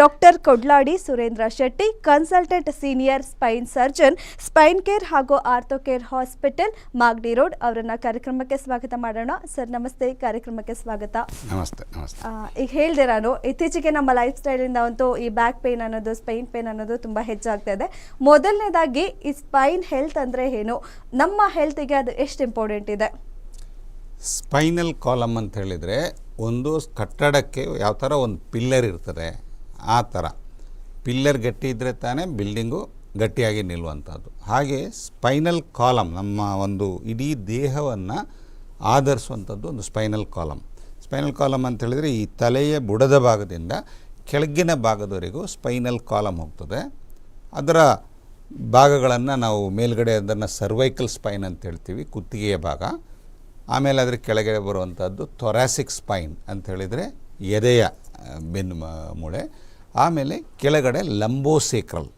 Doctor Kodladi Surendra Shetty consultant senior spine surgeon spine care ಹಾಗೂ ortho care hospital Magadi road ಅವರನ್ನ ಕಾರ್ಯಕ್ರಮಕ್ಕೆ ಸ್ವಾಗತ ಮಾಡೋಣ. ಸರ್ ನಮಸ್ತೆ. ಕಾರ್ಯಕ್ರಮಕ್ಕೆ ಸ್ವಾಗತ. ನಮಸ್ತೆ ನಮಸ್ತೆ. ಈಗ ಹೇಳಿದೆ ನಾನು ಇತ್ತೀಚೆಗೆ ನಮ್ಮ ಲೈಫ್ ಸ್ಟೈಲಿಂದ ಅಂತೂ ಈ ಬ್ಯಾಕ್ ಪೇನ್ ಅನ್ನೋದು ಸ್ಪೈನ್ ಪೇನ್ ಅನ್ನೋದು ತುಂಬಾ ಹೆಚ್ಚಾಗ್ತಾ ಇದೆ. ಮೊದಲನೇದಾಗಿ ಈ ಸ್ಪೈನ್ ಹೆಲ್ತ್ ಅಂದ್ರೆ ಏನು? ನಮ್ಮ ಹೆಲ್ತಿಗೆ ಅದು ಎಷ್ಟು ಇಂಪಾರ್ಟೆಂಟ್ ಇದೆ? ಸ್ಪೈನಲ್ ಕಾಲಮ್ ಅಂತ ಹೇಳಿದರೆ ಒಂದು ಕಟ್ಟಡಕ್ಕೆ ಯಾವ ಥರ ಒಂದು ಪಿಲ್ಲರ್ ಇರ್ತದೆ, ಆ ಥರ. ಪಿಲ್ಲರ್ ಗಟ್ಟಿ ಇದ್ದರೆ ತಾನೇ ಬಿಲ್ಡಿಂಗು ಗಟ್ಟಿಯಾಗಿ ನಿಲ್ಲುವಂಥದ್ದು. ಹಾಗೆ ಸ್ಪೈನಲ್ ಕಾಲಮ್, ನಮ್ಮ ಒಂದು ಇಡೀ ದೇಹವನ್ನು ಆಧರಿಸುವಂಥದ್ದು ಒಂದು ಸ್ಪೈನಲ್ ಕಾಲಮ್. ಸ್ಪೈನಲ್ ಕಾಲಮ್ ಅಂತ ಹೇಳಿದರೆ ಈ ತಲೆಯ ಬುಡದ ಭಾಗದಿಂದ ಕೆಳಗಿನ ಭಾಗದವರೆಗೂ ಸ್ಪೈನಲ್ ಕಾಲಮ್ ಹೋಗ್ತದೆ. ಅದರ ಭಾಗಗಳನ್ನು ನಾವು ಮೇಲ್ಗಡೆ ಅದನ್ನು ಸರ್ವೈಕಲ್ ಸ್ಪೈನ್ ಅಂತ ಹೇಳ್ತೀವಿ, ಕುತ್ತಿಗೆಯ ಭಾಗ. ಆಮೇಲೆ ಅದರ ಕೆಳಗೆ ಬರುವಂಥದ್ದು ಥೊರಾಸಿಕ್ ಸ್ಪೈನ್ ಅಂತ ಹೇಳಿದರೆ ಎದೆಯ ಬೆನ್ನು ಮೂಳೆ. ಆಮೇಲೆ ಕೆಳಗಡೆ ಲಂಬೋಸೇಕ್ರಲ್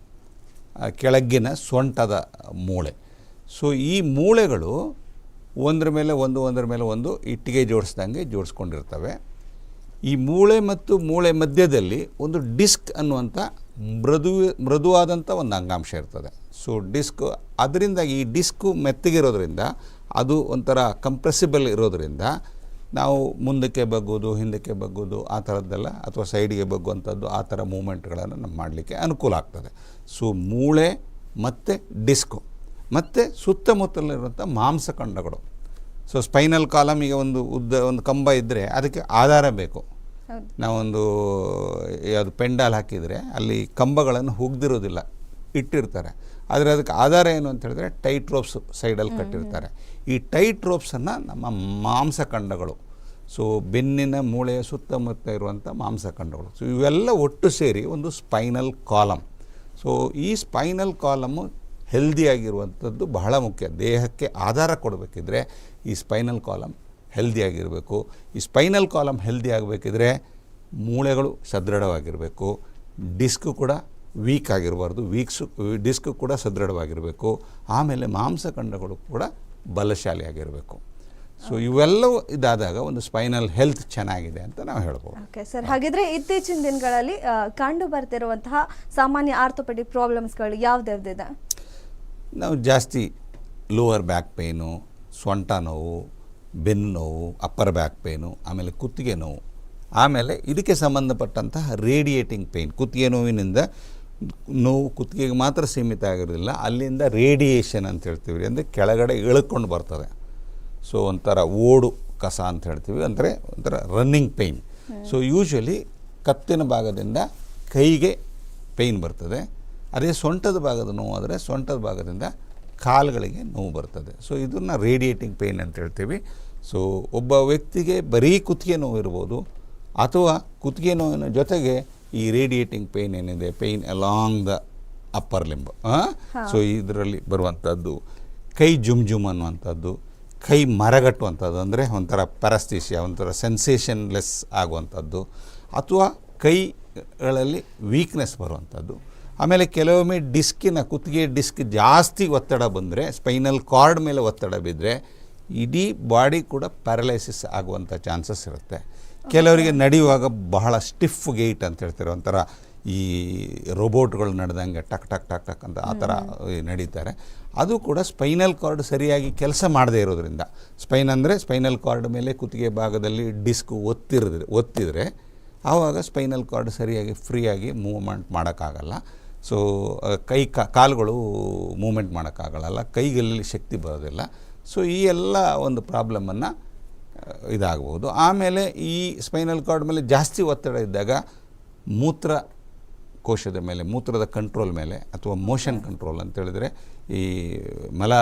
ಕೆಳಗಿನ ಸೊಂಟದ ಮೂಳೆ. ಸೊ ಈ ಮೂಳೆಗಳು ಒಂದರ ಮೇಲೆ ಒಂದು, ಒಂದರ ಮೇಲೆ ಒಂದು ಇಟ್ಟಿಗೆ ಜೋಡಿಸ್ದಂಗೆ ಜೋಡಿಸ್ಕೊಂಡಿರ್ತವೆ. ಈ ಮೂಳೆ ಮತ್ತು ಮೂಳೆ ಮಧ್ಯದಲ್ಲಿ ಒಂದು ಡಿಸ್ಕ್ ಅನ್ನುವಂಥ ಮೃದು, ಮೃದುವಾದಂಥ ಒಂದು ಅಂಗಾಂಶ ಇರ್ತದೆ. ಸೊ ಡಿಸ್ಕ್ ಅದರಿಂದ ಈ ಡಿಸ್ಕು ಮೆತ್ತಗಿರೋದ್ರಿಂದ ಅದು ಒಂಥರ ಕಂಪ್ರೆಸಿಬಲ್ ಇರೋದ್ರಿಂದ ನಾವು ಮುಂದಕ್ಕೆ ಬಗ್ಗೋದು ಹಿಂದಕ್ಕೆ ಬಗ್ಗೋದು ಆ ಥರದ್ದೆಲ್ಲ ಅಥವಾ ಸೈಡಿಗೆ ಬಗ್ಗುವಂಥದ್ದು ಆ ಥರ ಮೂಮೆಂಟ್ಗಳನ್ನು ನಮ್ಮ ಮಾಡಲಿಕ್ಕೆ ಅನುಕೂಲ ಆಗ್ತದೆ. ಸೊ ಮೂಳೆ ಮತ್ತು ಡಿಸ್ಕು ಮತ್ತು ಸುತ್ತಮುತ್ತಲಿರುವಂಥ ಮಾಂಸಖಂಡಗಳು ಸೊ ಸ್ಪೈನಲ್ ಕಾಲಮಿಗೆ ಒಂದು ಉದ್ದ ಒಂದು ಕಂಬ ಇದ್ದರೆ ಅದಕ್ಕೆ ಆಧಾರ ಬೇಕು. ನಾವೊಂದು ಯಾವುದು ಪೆಂಡಾಲ್ ಹಾಕಿದರೆ ಅಲ್ಲಿ ಕಂಬಗಳನ್ನು ಹುಗ್ದಿರೋದಿಲ್ಲ ಇಟ್ಟಿರ್ತಾರೆ. ಆದರೆ ಅದಕ್ಕೆ ಆಧಾರ ಏನು ಅಂತ ಹೇಳಿದ್ರೆ ಟೈಟ್ ರೋಪ್ಸ್ ಸೈಡಲ್ಲಿ ಕಟ್ಟಿರ್ತಾರೆ. ಈ ಟೈಟ್ ರೋಪ್ಸನ್ನು ನಮ್ಮ ಮಾಂಸಖಂಡಗಳು ಸೊ ಬೆನ್ನಿನ ಮೂಳೆಯ ಸುತ್ತಮುತ್ತ ಇರುವಂಥ ಮಾಂಸಖಂಡಗಳು ಸೊ ಇವೆಲ್ಲ ಒಟ್ಟು ಸೇರಿ ಒಂದು ಸ್ಪೈನಲ್ ಕಾಲಮ್ ಸೊ ಈ ಸ್ಪೈನಲ್ ಕಾಲಮ್ಮು ಹೆಲ್ದಿಯಾಗಿರುವಂಥದ್ದು ಬಹಳ ಮುಖ್ಯ. ದೇಹಕ್ಕೆ ಆಧಾರ ಕೊಡಬೇಕಿದ್ರೆ ಈ ಸ್ಪೈನಲ್ ಕಾಲಮ್ ಹೆಲ್ದಿಯಾಗಿರಬೇಕು ಈ ಸ್ಪೈನಲ್ ಕಾಲಮ್ ಹೆಲ್ದಿ ಆಗಬೇಕಿದ್ರೆ ಮೂಳೆಗಳು ಸದೃಢವಾಗಿರಬೇಕು. ಡಿಸ್ಕ್ ಕೂಡ ವೀಕ್ ಆಗಿರಬಾರ್ದು. ವೀಕ್ಸು ಡಿಸ್ಕ್ ಕೂಡ ಸದೃಢವಾಗಿರಬೇಕು. ಆಮೇಲೆ ಮಾಂಸಖಂಡಗಳು ಕೂಡ ಬಲಶಾಲಿಯಾಗಿರಬೇಕು. ಸೊ ಇವೆಲ್ಲವೂ ಇದಾದಾಗ ಒಂದು ಸ್ಪೈನಲ್ ಹೆಲ್ತ್ ಚೆನ್ನಾಗಿದೆ ಅಂತ ನಾವು ಹೇಳ್ಬೋದು. ಓಕೆ ಸರ್ ಹಾಗಿದ್ರೆ ಇತ್ತೀಚಿನ ದಿನಗಳಲ್ಲಿ ಕಂಡು ಬರ್ತಿರುವಂತಹ ಸಾಮಾನ್ಯ ಆರ್ಥೋಪೆಡಿಕ್ ಪ್ರಾಬ್ಲಮ್ಸ್ಗಳು ಯಾವ್ದ್ಯಾವ್ದಿದೆ? ನಾವು ಜಾಸ್ತಿ ಲೋವರ್ ಬ್ಯಾಕ್ ಪೇನು ಸೊಂಟ ನೋವು ಬೆನ್ನು ನೋವು ಅಪ್ಪರ್ ಬ್ಯಾಕ್ ಪೇನು ಆಮೇಲೆ ಕುತ್ತಿಗೆ ನೋವು. ಆಮೇಲೆ ಇದಕ್ಕೆ ಸಂಬಂಧಪಟ್ಟಂತಹ ರೇಡಿಯೇಟಿಂಗ್ ಪೇಯ್ನ್ ಕುತ್ತಿಗೆ ನೋವಿನಿಂದ ನೋವು ಕುತ್ತಿಗೆಗೆ ಮಾತ್ರ ಸೀಮಿತ ಆಗಿರೋದಿಲ್ಲ. ಅಲ್ಲಿಂದ ರೇಡಿಯೇಷನ್ ಅಂತ ಹೇಳ್ತೀವಿ ಅಂದರೆ ಕೆಳಗಡೆ ಇಳ್ಕೊಂಡು ಬರ್ತದೆ ಸೊ ಒಂಥರ ಓಡು ಕಸ ಅಂತ ಹೇಳ್ತೀವಿ. ಅಂದರೆ ಒಂಥರ ರನ್ನಿಂಗ್ ಪೇಯ್ನ್ ಸೊ ಯೂಶ್ವಲಿ ಕತ್ತಿನ ಭಾಗದಿಂದ ಕೈಗೆ ಪೇಯ್ನ್ ಬರ್ತದೆ. ಅದೇ ಸೊಂಟದ ಭಾಗದ ನೋವು ಆದರೆ ಸೊಂಟದ ಭಾಗದಿಂದ ಕಾಲುಗಳಿಗೆ ನೋವು ಬರ್ತದೆ. ಸೊ ಇದನ್ನು ರೇಡಿಯೇಟಿಂಗ್ ಪೇಯ್ನ್ ಅಂತ ಹೇಳ್ತೀವಿ. ಸೊ ಒಬ್ಬ ವ್ಯಕ್ತಿಗೆ ಬರೀ ಕುತ್ತಿಗೆ ನೋವು ಇರ್ಬೋದು ಅಥವಾ ಕುತ್ತಿಗೆ ನೋವಿನ ಜೊತೆಗೆ ಈ ರೇಡಿಯೇಟಿಂಗ್ ಪೇಯ್ನ್ ಏನಿದೆ? Pain along the upper limb so ಇದರಲ್ಲಿ ಬರುವಂಥದ್ದು ಕೈ ಜುಮ್ ಜುಮ್ ಅನ್ನುವಂಥದ್ದು ಕೈ ಮರಗಟ್ಟುವಂಥದ್ದು ಅಂದರೆ ಒಂಥರ ಪ್ಯಾರಸ್ತೀಸಿಯಾ ಒಂಥರ ಸೆನ್ಸೇಷನ್ಲೆಸ್ ಆಗುವಂಥದ್ದು ಅಥವಾ ಕೈಗಳಲ್ಲಿ ವೀಕ್ನೆಸ್ ಬರುವಂಥದ್ದು. ಆಮೇಲೆ ಕೆಲವೊಮ್ಮೆ ಡಿಸ್ಕಿನ ಕುತ್ತಿಗೆ ಡಿಸ್ಕ್ ಜಾಸ್ತಿ ಒತ್ತಡ ಬಂದರೆ ಸ್ಪೈನಲ್ ಕಾರ್ಡ್ ಮೇಲೆ ಒತ್ತಡ ಬಿದ್ದರೆ ಇಡೀ ಬಾಡಿ ಕೂಡ ಪ್ಯಾರಲೈಸಿಸ್ ಆಗುವಂಥ ಚಾನ್ಸಸ್ ಇರುತ್ತೆ. ಕೆಲವರಿಗೆ ನಡೆಯುವಾಗ ಬಹಳ ಸ್ಟಿಫ್ ಗೇಟ್ ಅಂತ ಹೇಳ್ತಾರೆ ಒಂಥರ ಈ ರೋಬೋಟ್ಗಳು ನಡೆದಂಗೆ ಟಕ್ ಟಕ್ ಟಕ್ ಟಕ್ ಅಂತ ಆ ಥರ ನಡೀತಾರೆ. ಅದು ಕೂಡ ಸ್ಪೈನಲ್ ಕಾರ್ಡ್ ಸರಿಯಾಗಿ ಕೆಲಸ ಮಾಡದೇ ಇರೋದ್ರಿಂದ. ಸ್ಪೈನ್ ಅಂದರೆ ಸ್ಪೈನಲ್ ಕಾರ್ಡ್ ಮೇಲೆ ಕುತ್ತಿಗೆ ಭಾಗದಲ್ಲಿ ಡಿಸ್ಕ್ ಒತ್ತಿರಿದ್ರೆ ಒತ್ತಿದರೆ ಆವಾಗ ಸ್ಪೈನಲ್ ಕಾರ್ಡ್ ಸರಿಯಾಗಿ ಫ್ರೀಯಾಗಿ ಮೂವ್ಮೆಂಟ್ ಮಾಡೋಕ್ಕಾಗಲ್ಲ. ಸೊ ಕೈ ಕ ಕಾಲುಗಳು ಮೂಮೆಂಟ್ ಮಾಡೋಕ್ಕಾಗಲ್ಲ. ಕೈಗಲ್ಲಿ ಶಕ್ತಿ ಬರೋದಿಲ್ಲ. ಸೊ ಈ ಎಲ್ಲ ಒಂದು ಪ್ರಾಬ್ಲಮನ್ನು ಇದಾಗ್ಬೋದು. ಆಮೇಲೆ ಈ ಸ್ಪೈನಲ್ ಕಾರ್ಡ್ ಮೇಲೆ ಜಾಸ್ತಿ ಒತ್ತಡ ಇದ್ದಾಗ ಮೂತ್ರ ಕೋಶದ ಮೇಲೆ ಮೂತ್ರದ ಕಂಟ್ರೋಲ್ ಮೇಲೆ ಅಥವಾ ಮೋಷನ್ ಕಂಟ್ರೋಲ್ ಅಂತ ಹೇಳಿದರೆ ಈ ಮಲ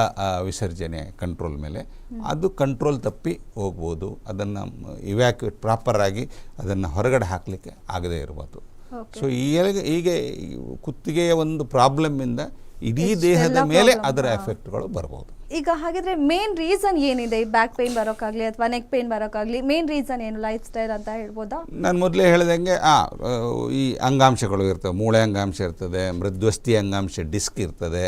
ವಿಸರ್ಜನೆ ಕಂಟ್ರೋಲ್ ಮೇಲೆ ಅದು ಕಂಟ್ರೋಲ್ ತಪ್ಪಿ ಹೋಗ್ಬೋದು. ಅದನ್ನು ಪ್ರಾಪರ್ ಪ್ರಾಪರಾಗಿ ಅದನ್ನು ಹೊರಗಡೆ ಹಾಕಲಿಕ್ಕೆ ಆಗದೇ ಇರ್ಬೋದು. ಸೊ ಈಗ ಹೀಗೆ ಕುತ್ತಿಗೆಯ ಒಂದು ಪ್ರಾಬ್ಲಮ್ಮಿಂದ ಇಡೀ ದೇಹದ ಮೇಲೆ ಅದರ ಎಫೆಕ್ಟ್ಗಳು ಬರ್ಬೋದು. ಈಗ ಹಾಗಿದ್ರೆ ಮೇನ್ ರೀಸನ್ ಏನಿದೆ? ಈ ಬ್ಯಾಕ್ ಪೇನ್ ಬರೋಕ್ಕಾಗಲಿ ಅಥವಾ ನೆಕ್ ಪೇನ್ ಬರೋಕ್ಕಾಗಲಿ ಮೇನ್ ರೀಸನ್ ಏನು? ಲೈಫ್ ಸ್ಟೈಲ್ ಅಂತ ಹೇಳ್ಬೋದಾ? ನಾನು ಮೊದಲೇ ಹೇಳಿದಂಗೆ, ಆ ಈ ಅಂಗಾಂಶಗಳು ಇರ್ತವೆ. ಮೂಳೆ ಅಂಗಾಂಶ ಇರ್ತದೆ, ಮೃದ್ವಸ್ತಿ ಅಂಗಾಂಶ ಡಿಸ್ಕ್ ಇರ್ತದೆ,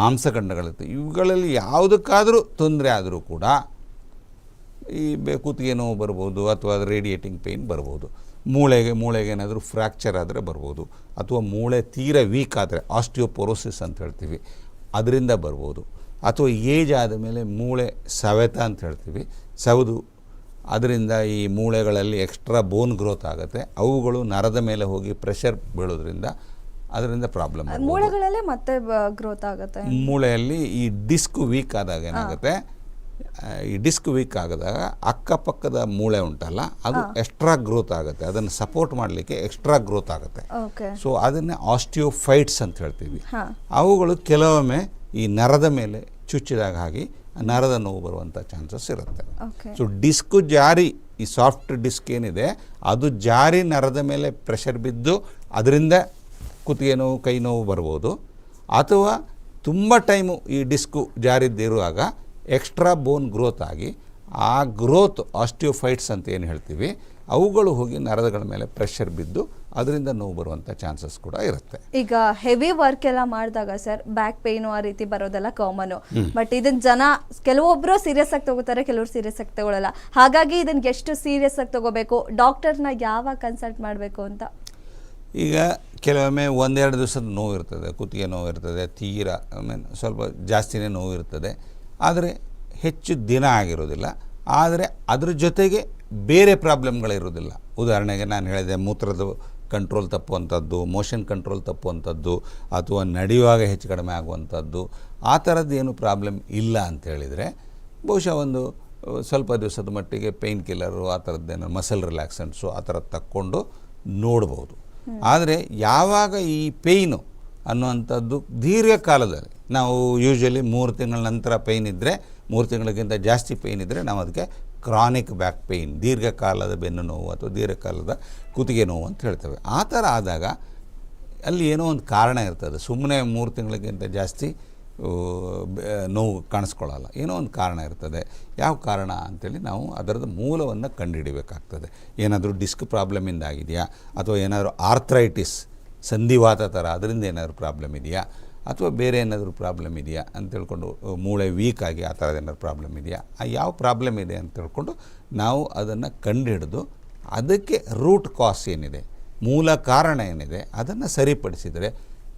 ಮಾಂಸಖಂಡಗಳಿರ್ತವೆ. ಇವುಗಳಲ್ಲಿ ಯಾವುದಕ್ಕಾದರೂ ತೊಂದರೆ ಆದರೂ ಕೂಡ ಈ ಕುತ್ತಿಗೆ ನೋವು ಬರ್ಬೋದು ಅಥವಾ ರೇಡಿಯೇಟಿಂಗ್ ಪೇಯ್ನ್ ಬರ್ಬೋದು. ಮೂಳೆಗೆ ಮೂಳೆಗೆ ಏನಾದರೂ ಫ್ರ್ಯಾಕ್ಚರ್ ಆದರೆ ಬರ್ಬೋದು. ಅಥವಾ ಮೂಳೆ ತೀರ ವೀಕ್ ಆದರೆ ಆಸ್ಟಿಯೋಪೊರೋಸಿಸ್ ಅಂತ ಹೇಳ್ತೀವಿ. ಅದರಿಂದ ಬರ್ಬೋದು. ಅಥವಾ ಏಜ್ ಆದ ಮೇಲೆ ಮೂಳೆ ಸವೆತ ಅಂತ ಹೇಳ್ತೀವಿ. ಸವೆದು ಅದರಿಂದ ಈ ಮೂಳೆಗಳಲ್ಲಿ ಎಕ್ಸ್ಟ್ರಾ ಬೋನ್ ಗ್ರೋತ್ ಆಗುತ್ತೆ. ಅವುಗಳು ನರದ ಮೇಲೆ ಹೋಗಿ ಪ್ರೆಷರ್ ಬೀಳೋದ್ರಿಂದ ಅದರಿಂದ ಪ್ರಾಬ್ಲಮ್ ಮೂಳೆಗಳಲ್ಲೇ ಮತ್ತೆ ಗ್ರೋತ್ ಆಗುತ್ತೆ. ಮೂಳೆಯಲ್ಲಿ ಈ ಡಿಸ್ಕ್ ವೀಕ್ ಆದಾಗ ಏನಾಗುತ್ತೆ? ಈ ಡಿಸ್ಕ್ ವೀಕ್ ಆಗಿದಾಗ ಅಕ್ಕಪಕ್ಕದ ಮೂಳೆ ಉಂಟಲ್ಲ ಅದು ಎಕ್ಸ್ಟ್ರಾ ಗ್ರೋತ್ ಆಗುತ್ತೆ. ಅದನ್ನು ಸಪೋರ್ಟ್ ಮಾಡಲಿಕ್ಕೆ ಎಕ್ಸ್ಟ್ರಾ ಗ್ರೋತ್ ಆಗುತ್ತೆ. ಸೊ ಅದನ್ನೇ ಆಸ್ಟಿಯೋಫೈಟ್ಸ್ ಅಂತ ಹೇಳ್ತೀವಿ. ಅವುಗಳು ಕೆಲವೊಮ್ಮೆ ಈ ನರದ ಮೇಲೆ ಚುಚ್ಚಿದಾಗ ಆಗಿ ನರದ ನೋವು ಬರುವಂಥ ಚಾನ್ಸಸ್ ಇರುತ್ತೆ. ಸೊ ಡಿಸ್ಕು ಜಾರಿ ಈ ಸಾಫ್ಟ್ ಡಿಸ್ಕ್ ಏನಿದೆ ಅದು ಜಾರಿ ನರದ ಮೇಲೆ ಪ್ರೆಷರ್ ಬಿದ್ದು ಅದರಿಂದ ಕುತ್ತಿಗೆ ನೋವು ಕೈ ನೋವು ಬರ್ಬೋದು. ಅಥವಾ ತುಂಬ ಟೈಮು ಈ ಡಿಸ್ಕು ಜಾರಿದ್ದಿರುವಾಗ ಎಕ್ಸ್ಟ್ರಾ ಬೋನ್ ಗ್ರೋತ್ ಆಗಿ ಆ ಗ್ರೋತ್ ಆಸ್ಟಿಯೋಫೈಟ್ಸ್ ಅಂತ ಏನು ಹೇಳ್ತೀವಿ ಅವುಗಳು ಹೋಗಿ ನರದಗಳ ಮೇಲೆ ಪ್ರೆಷರ್ ಬಿದ್ದು ಅದರಿಂದ ನೋವು ಬರುವಂಥ ಚಾನ್ಸಸ್ ಕೂಡ ಇರುತ್ತೆ. ಈಗ ಹೆವಿ ವರ್ಕ್ ಎಲ್ಲ ಮಾಡಿದಾಗ ಸರ್ ಬ್ಯಾಕ್ ಪೇನು ಆ ರೀತಿ ಬರೋದೆಲ್ಲ ಕಾಮನು ಬಟ್ ಇದನ್ನ ಜನ ಕೆಲವೊಬ್ರು ಸೀರಿಯಸ್ ಆಗಿ ತಗೋತಾರೆ ಕೆಲವರು ಸೀರಿಯಸ್ ಆಗಿ ತಗೊಳ್ಳಲ್ಲ ಹಾಗಾಗಿ ಇದನ್ನ ಎಷ್ಟು ಸೀರಿಯಸ್ ಆಗಿ ತಗೋಬೇಕು? ಡಾಕ್ಟರ್ನ ಯಾವಾಗ ಕನ್ಸಲ್ಟ್ ಮಾಡಬೇಕು ಅಂತ? ಈಗ ಕೆಲವೊಮ್ಮೆ ಒಂದೆರಡು ದಿವಸದ ನೋವು ಇರ್ತದೆ ಕುತ್ತಿಗೆ ನೋವು ಇರ್ತದೆ ತೀರ ಮೀನ್ ಸ್ವಲ್ಪ ಜಾಸ್ತಿನೇ ನೋವು ಇರ್ತದೆ. ಆದರೆ ಹೆಚ್ಚು ದಿನ ಆಗಿರೋದಿಲ್ಲ. ಆದರೆ ಅದ್ರ ಜೊತೆಗೆ ಬೇರೆ ಪ್ರಾಬ್ಲಮ್ಗಳಿರೋದಿಲ್ಲ ಉದಾಹರಣೆಗೆ ನಾನು ಹೇಳಿದೆ ಮೂತ್ರದ ಕಂಟ್ರೋಲ್ ತಪ್ಪುವಂಥದ್ದು ಮೋಷನ್ ಕಂಟ್ರೋಲ್ ತಪ್ಪುವಂಥದ್ದು ಅಥವಾ ನಡೆಯುವಾಗ ಹೆಚ್ಚು ಕಡಿಮೆ ಆಗುವಂಥದ್ದು ಆ ಥರದ್ದು ಏನು ಪ್ರಾಬ್ಲಮ್ ಇಲ್ಲ ಅಂತ ಹೇಳಿದರೆ ಬಹುಶಃ ಒಂದು ಸ್ವಲ್ಪ ದಿವಸದ ಮಟ್ಟಿಗೆ ಪೇಯ್ನ್ ಕಿಲ್ಲರು ಆ ಥರದ್ದೇನೋ ಮಸಲ್ ರಿಲ್ಯಾಕ್ಸೆಂಟ್ಸು ಆ ಥರದ್ದು ತಕ್ಕೊಂಡು ನೋಡ್ಬೋದು. ಆದರೆ ಯಾವಾಗ ಈ ಪೇಯ್ನು ಅನ್ನುವಂಥದ್ದು ದೀರ್ಘಕಾಲದಲ್ಲಿ ನಾವು ಯೂಶ್ವಲಿ ಮೂರು ತಿಂಗಳ ನಂತರ ಪೇಯ್ನ್ ಇದ್ದರೆ ಮೂರು ತಿಂಗಳಿಗಿಂತ ಜಾಸ್ತಿ ಪೇಯ್ನ್ ಇದ್ದರೆ ನಾವು ಅದಕ್ಕೆ ಕ್ರಾನಿಕ್ ಬ್ಯಾಕ್ ಪೇಯ್ನ್ ದೀರ್ಘಕಾಲದ ಬೆನ್ನು ನೋವು ಅಥವಾ ದೀರ್ಘಕಾಲದ ಕುತ್ತಿಗೆ ನೋವು ಅಂತ ಹೇಳ್ತೇವೆ. ಆ ಥರ ಆದಾಗ ಅಲ್ಲಿ ಏನೋ ಒಂದು ಕಾರಣ ಇರ್ತದೆ. ಸುಮ್ಮನೆ ಮೂರು ತಿಂಗಳಿಗಿಂತ ಜಾಸ್ತಿ ನೋವು ಕಾಣಿಸ್ಕೊಳ್ಳಲ್ಲ. ಏನೋ ಒಂದು ಕಾರಣ ಇರ್ತದೆ. ಯಾವ ಕಾರಣ ಅಂಥೇಳಿ ನಾವು ಅದರದ್ದು ಮೂಲವನ್ನು ಕಂಡುಹಿಡಿಬೇಕಾಗ್ತದೆ. ಏನಾದರೂ ಡಿಸ್ಕ್ ಪ್ರಾಬ್ಲಮಿಂದ ಆಗಿದೆಯಾ? ಅಥವಾ ಏನಾದರೂ ಆರ್ಥ್ರೈಟಿಸ್, ಸಂಧಿವಾತ ಥರ, ಅದರಿಂದ ಏನಾದರೂ ಪ್ರಾಬ್ಲಮ್ ಇದೆಯಾ? ಅಥವಾ ಬೇರೆ ಏನಾದರೂ ಪ್ರಾಬ್ಲಮ್ ಇದೆಯಾ ಅಂತ ತಿಳ್ಕೊಂಡು ಮೂಳೆ ವೀಕ್ ಆಗಿ ಆ ಥರದ ಏನಾದ್ರು ಪ್ರಾಬ್ಲಮ್ ಇದೆಯಾ? ಆ ಯಾವ ಪ್ರಾಬ್ಲಮ್ ಇದೆ ಅಂತ ತಿಳ್ಕೊಂಡು ನಾವು ಅದನ್ನು ಕಂಡುಹಿಡಿದು ಅದಕ್ಕೆ ರೂಟ್ ಕಾಸ್ ಏನಿದೆ ಮೂಲ ಕಾರಣ ಏನಿದೆ ಅದನ್ನು ಸರಿಪಡಿಸಿದರೆ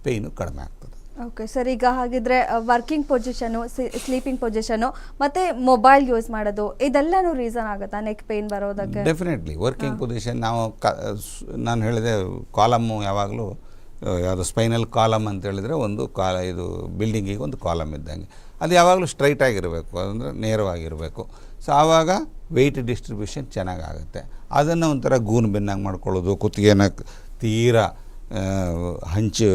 ಪೇಯ್ನು ಕಡಿಮೆ ಆಗ್ತದೆ. ಓಕೆ ಸರ್ ಈಗ ಹಾಗಿದ್ರೆ ವರ್ಕಿಂಗ್ ಪೊಸಿಷನು ಸ್ಲೀಪಿಂಗ್ ಪೊಸಿಷನು ಮತ್ತೆ ಮೊಬೈಲ್ ಯೂಸ್ ಮಾಡೋದು ಇದೆಲ್ಲನೂ ರೀಸನ್ ಆಗುತ್ತಾ ನೆಕ್ ಪೇನ್ ಬರೋದಕ್ಕೆ? ಡೆಫಿನೆಟ್ಲಿ ವರ್ಕಿಂಗ್ ಪೊಸಿಷನ್ ನಾವು ಕ ನಾನು ಹೇಳಿದೆ ಕಾಲಮ್ಮು ಯಾವಾಗಲೂ ಯಾವುದು ಸ್ಪೈನಲ್ ಕಾಲಮ್ ಅಂತ ಹೇಳಿದರೆ ಒಂದು ಕಾಲ, ಇದು ಬಿಲ್ಡಿಂಗಿಗೆ ಒಂದು ಕಾಲಮ್ ಇದ್ದಂಗೆ. ಅದು ಯಾವಾಗಲೂ ಸ್ಟ್ರೈಟ್ ಆಗಿರಬೇಕು, ಅಂದರೆ ನೇರವಾಗಿರಬೇಕು. ಸೊ ಆವಾಗ ವೆಯ್ಟ್ ಡಿಸ್ಟ್ರಿಬ್ಯೂಷನ್ ಚೆನ್ನಾಗಾಗುತ್ತೆ. ಅದನ್ನು ಒಂಥರ ಗೂನ್ ಬೆನ್ನಾಗಿ ಮಾಡ್ಕೊಳ್ಳೋದು, ಕುತ್ತಿಗೆನ ತೀರಾ ಹಂಚು,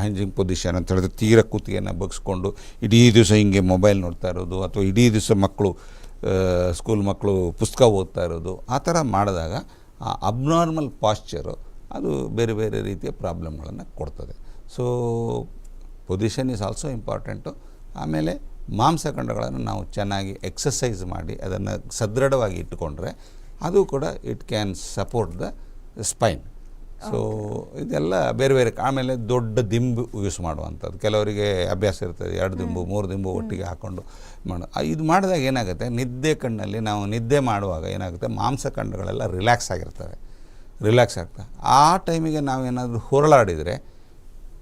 ಹಂಚಿಂಗ್ ಪೊಸಿಷನ್ ಅಂತ ಹೇಳಿದ್ರೆ ತೀರ ಕುತ್ತಿಗೆನ ಬಗ್ಸ್ಕೊಂಡು ಇಡೀ ದಿವಸ ಹಿಂಗೆ ಮೊಬೈಲ್ ನೋಡ್ತಾ ಇರೋದು, ಅಥವಾ ಇಡೀ ದಿವಸ ಮಕ್ಕಳು ಸ್ಕೂಲ್ ಮಕ್ಕಳು ಪುಸ್ತಕ ಓದ್ತಾ ಇರೋದು, ಆ ಥರ ಮಾಡಿದಾಗ ಆ ಅಬ್ನಾರ್ಮಲ್ ಪಾಶ್ಚರು ಅದು ಬೇರೆ ಬೇರೆ ರೀತಿಯ ಪ್ರಾಬ್ಲಮ್ಗಳನ್ನು ಕೊಡ್ತದೆ. So position is also important ಆಮೇಲೆ ಮಾಂಸಖಂಡಗಳನ್ನು ನಾವು ಚೆನ್ನಾಗಿ ಎಕ್ಸಸೈಸ್ ಮಾಡಿ ಅದನ್ನು ಸದೃಢವಾಗಿ ಇಟ್ಟುಕೊಂಡ್ರೆ ಅದು ಕೂಡ it can support the spine so ಇದೆಲ್ಲ ಬೇರೆ ಬೇರೆ ಆಮೇಲೆ ದೊಡ್ಡ ದಿಂಬು ಯೂಸ್ ಮಾಡುವಂಥದ್ದು. ಕೆಲವರಿಗೆ ಅಭ್ಯಾಸ ಇರ್ತದೆ. ಎರಡು ದಿಂಬು ಮೂರು ದಿಂಬು ಒಟ್ಟಿಗೆ ಹಾಕ್ಕೊಂಡು ಮಾಡೋ ಇದು ಮಾಡಿದಾಗ ಏನಾಗುತ್ತೆ? ನಿದ್ದೆ ಕಣ್ಣಲ್ಲಿ ನಾವು ನಿದ್ದೆ ಮಾಡುವಾಗ ಏನಾಗುತ್ತೆ? ಮಾಂಸಖಂಡಗಳೆಲ್ಲ ರಿಲ್ಯಾಕ್ಸ್ ಆಗಿರ್ತವೆ. ರಿಲ್ಯಾಕ್ಸ್ ಆಗ್ತಾ. ಆ ಟೈಮಿಗೆ ನಾವೇನಾದರೂ ಹೊರಳಾಡಿದರೆ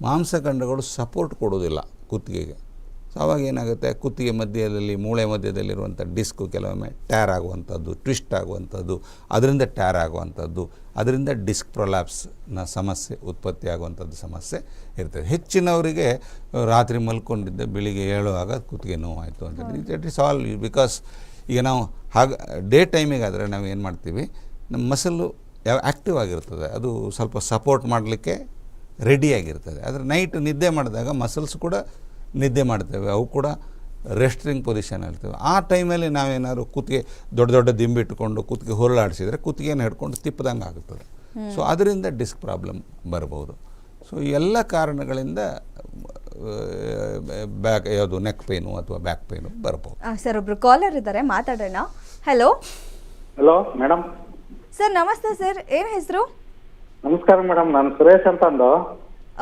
ಮಾಂಸಖಂಡಗಳು ಸಪೋರ್ಟ್ ಕೊಡೋದಿಲ್ಲ ಕುತ್ತಿಗೆಗೆ. ಸೊ ಅವಾಗ ಏನಾಗುತ್ತೆ? ಕುತ್ತಿಗೆ ಮಧ್ಯದಲ್ಲಿ, ಮೂಳೆ ಮಧ್ಯದಲ್ಲಿರುವಂಥ ಡಿಸ್ಕು ಕೆಲವೊಮ್ಮೆ ಟ್ಯಾರ್ ಆಗುವಂಥದ್ದು ಟ್ವಿಸ್ಟ್ ಆಗುವಂಥದ್ದು, ಅದರಿಂದ ಟ್ಯಾರ್ ಆಗುವಂಥದ್ದು, ಅದರಿಂದ ಡಿಸ್ಕ್ ಪ್ರೊಲ್ಯಾಪ್ಸ್ನ ಸಮಸ್ಯೆ, ಉತ್ಪತ್ತಿ ಆಗುವಂಥದ್ದು ಸಮಸ್ಯೆ ಇರ್ತದೆ. ಹೆಚ್ಚಿನವರಿಗೆ ರಾತ್ರಿ ಮಲ್ಕೊಂಡಿದ್ದೆ, ಬೆಳಿಗ್ಗೆ ಹೇಳುವಾಗ ಕುತ್ತಿಗೆ ನೋವಾಯಿತು ಅಂತ ಇಟ್ ಇಸ್ ಆಲ್ ಬಿಕಾಸ್ ಈಗ ನಾವು ಹಾಗೆ ಡೇ ಟೈಮಿಗಾದರೆ ನಾವು ಏನು ಮಾಡ್ತೀವಿ? ನಮ್ಮ ಮಸಲ್ಲು ಯಾವ ಆ್ಯಕ್ಟಿವ್ ಆಗಿರ್ತದೆ ಅದು ಸ್ವಲ್ಪ ಸಪೋರ್ಟ್ ಮಾಡಲಿಕ್ಕೆ ರೆಡಿಯಾಗಿರ್ತದೆ ಆದರೆ ನೈಟ್ ನಿದ್ದೆ ಮಾಡಿದಾಗ ಮಸಲ್ಸ್ ಕೂಡ ನಿದ್ದೆ ಮಾಡ್ತೇವೆ ಅವು ಕೂಡ ರೆಸ್ಟ್ರಿಂಗ್ ಪೊಸಿಷನ್ ಇರ್ತವೆ. ಆ ಟೈಮಲ್ಲಿ ನಾವೇನಾದ್ರು ಕುತ್ತಿಗೆ ದೊಡ್ಡ ದೊಡ್ಡ ದಿಂಬಿಟ್ಟುಕೊಂಡು ಕುತ್ತಿಗೆ ಹೊರಳಾಡಿಸಿದರೆ ಕುತ್ತಿಗೆನ ಹಿಡ್ಕೊಂಡು ತಿಪ್ಪದಂಗೆ ಆಗ್ತದೆ. ಸೊ ಅದರಿಂದ ಡಿಸ್ಕ್ ಪ್ರಾಬ್ಲಮ್ ಬರ್ಬೋದು. ಸೊ ಎಲ್ಲ ಕಾರಣಗಳಿಂದ ಬ್ಯಾಕ್ ಯಾವುದು ನೆಕ್ ಪೇನು ಅಥವಾ ಬ್ಯಾಕ್ ಪೇನು ಬರ್ಬೋದು. ಸರ್ ಒಬ್ರು ಕಾಲರ್ ಇದ್ದಾರೆ ಮಾತಾಡೋಣ. ಹಲೋ ಹಲೋ ಮೇಡಮ್ ಸರ್ ನಮಸ್ತೆ ಸರ್. ಏನ್ ಹೆಸರು? ನಮಸ್ಕಾರ ಮೇಡಮ್. ನಾನು ಸುರೇಶ್ ಅಂತಂದು.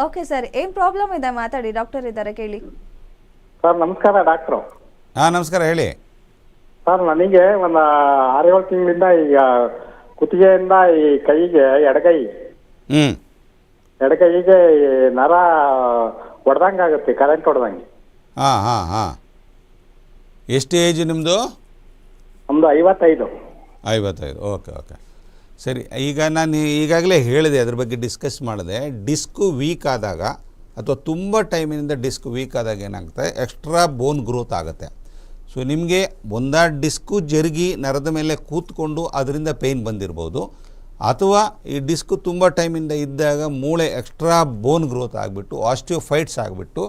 Okay sir. ಏನ್ ಪ್ರಾಬ್ಲಮ್ ಇದೆ? ಮಾತಾಡಿ. ಡಾಕ್ಟರ್ ಇದ್ದಾರೆ ಕೇಳಿ. ಸರ್ ನಮಸ್ಕಾರ ಡಾಕ್ಟ್ರು. ಹಾಂ ನಮಸ್ಕಾರ. ಹೇಳಿ. ಸರ್ ನನಗೆ ಒಂದು ಆರೇಳು ತಿಂಗಳಿಂದ ಈಗ ಕುತ್ತಿಗೆಯಿಂದ ಈ ಕೈಗೆ ಎಡಗೈ. ಹ್ಞೂ ಎಡಗೈಗೆ ಈ ನರ ಹೊಡೆದಂಗೆ ಆಗುತ್ತೆ ಕರೆಂಟ್ ಹೊಡೆದಂಗೆ ಹಾಂ ಹಾಂ ಹಾಂ. ಎಷ್ಟು ಏಜ್ ನಿಮ್ಮದು ನಮ್ದು ಐವತ್ತೈದು. ಐವತ್ತೈದು. Okay okay. ಸರಿ, ಈಗ ನಾನು ಈಗಾಗಲೇ ಹೇಳಿದೆ, ಅದ್ರ ಬಗ್ಗೆ ಡಿಸ್ಕಸ್ ಮಾಡಿದೆ. ಡಿಸ್ಕು ವೀಕ್ ಆದಾಗ ಅಥವಾ ತುಂಬ ಟೈಮಿನಿಂದ ಡಿಸ್ಕ್ ವೀಕ್ ಆದಾಗ ಏನಾಗುತ್ತೆ? ಎಕ್ಸ್ಟ್ರಾ ಬೋನ್ ಗ್ರೋತ್ ಆಗುತ್ತೆ. ಸೊ ನಿಮಗೆ ಒಂದಾ ಡಿಸ್ಕು ಜರುಗಿ ನರದ ಮೇಲೆ ಕೂತ್ಕೊಂಡು ಅದರಿಂದ ಪೇಯ್ನ್ ಬಂದಿರ್ಬೋದು. ಅಥವಾ ಈ ಡಿಸ್ಕು ತುಂಬ ಟೈಮಿಂದ ಇದ್ದಾಗ ಮೂಳೆ ಎಕ್ಸ್ಟ್ರಾ ಬೋನ್ ಗ್ರೋತ್ ಆಗಿಬಿಟ್ಟು ಆಸ್ಟಿಯೋಫೈಟ್ಸ್ ಆಗಿಬಿಟ್ಟು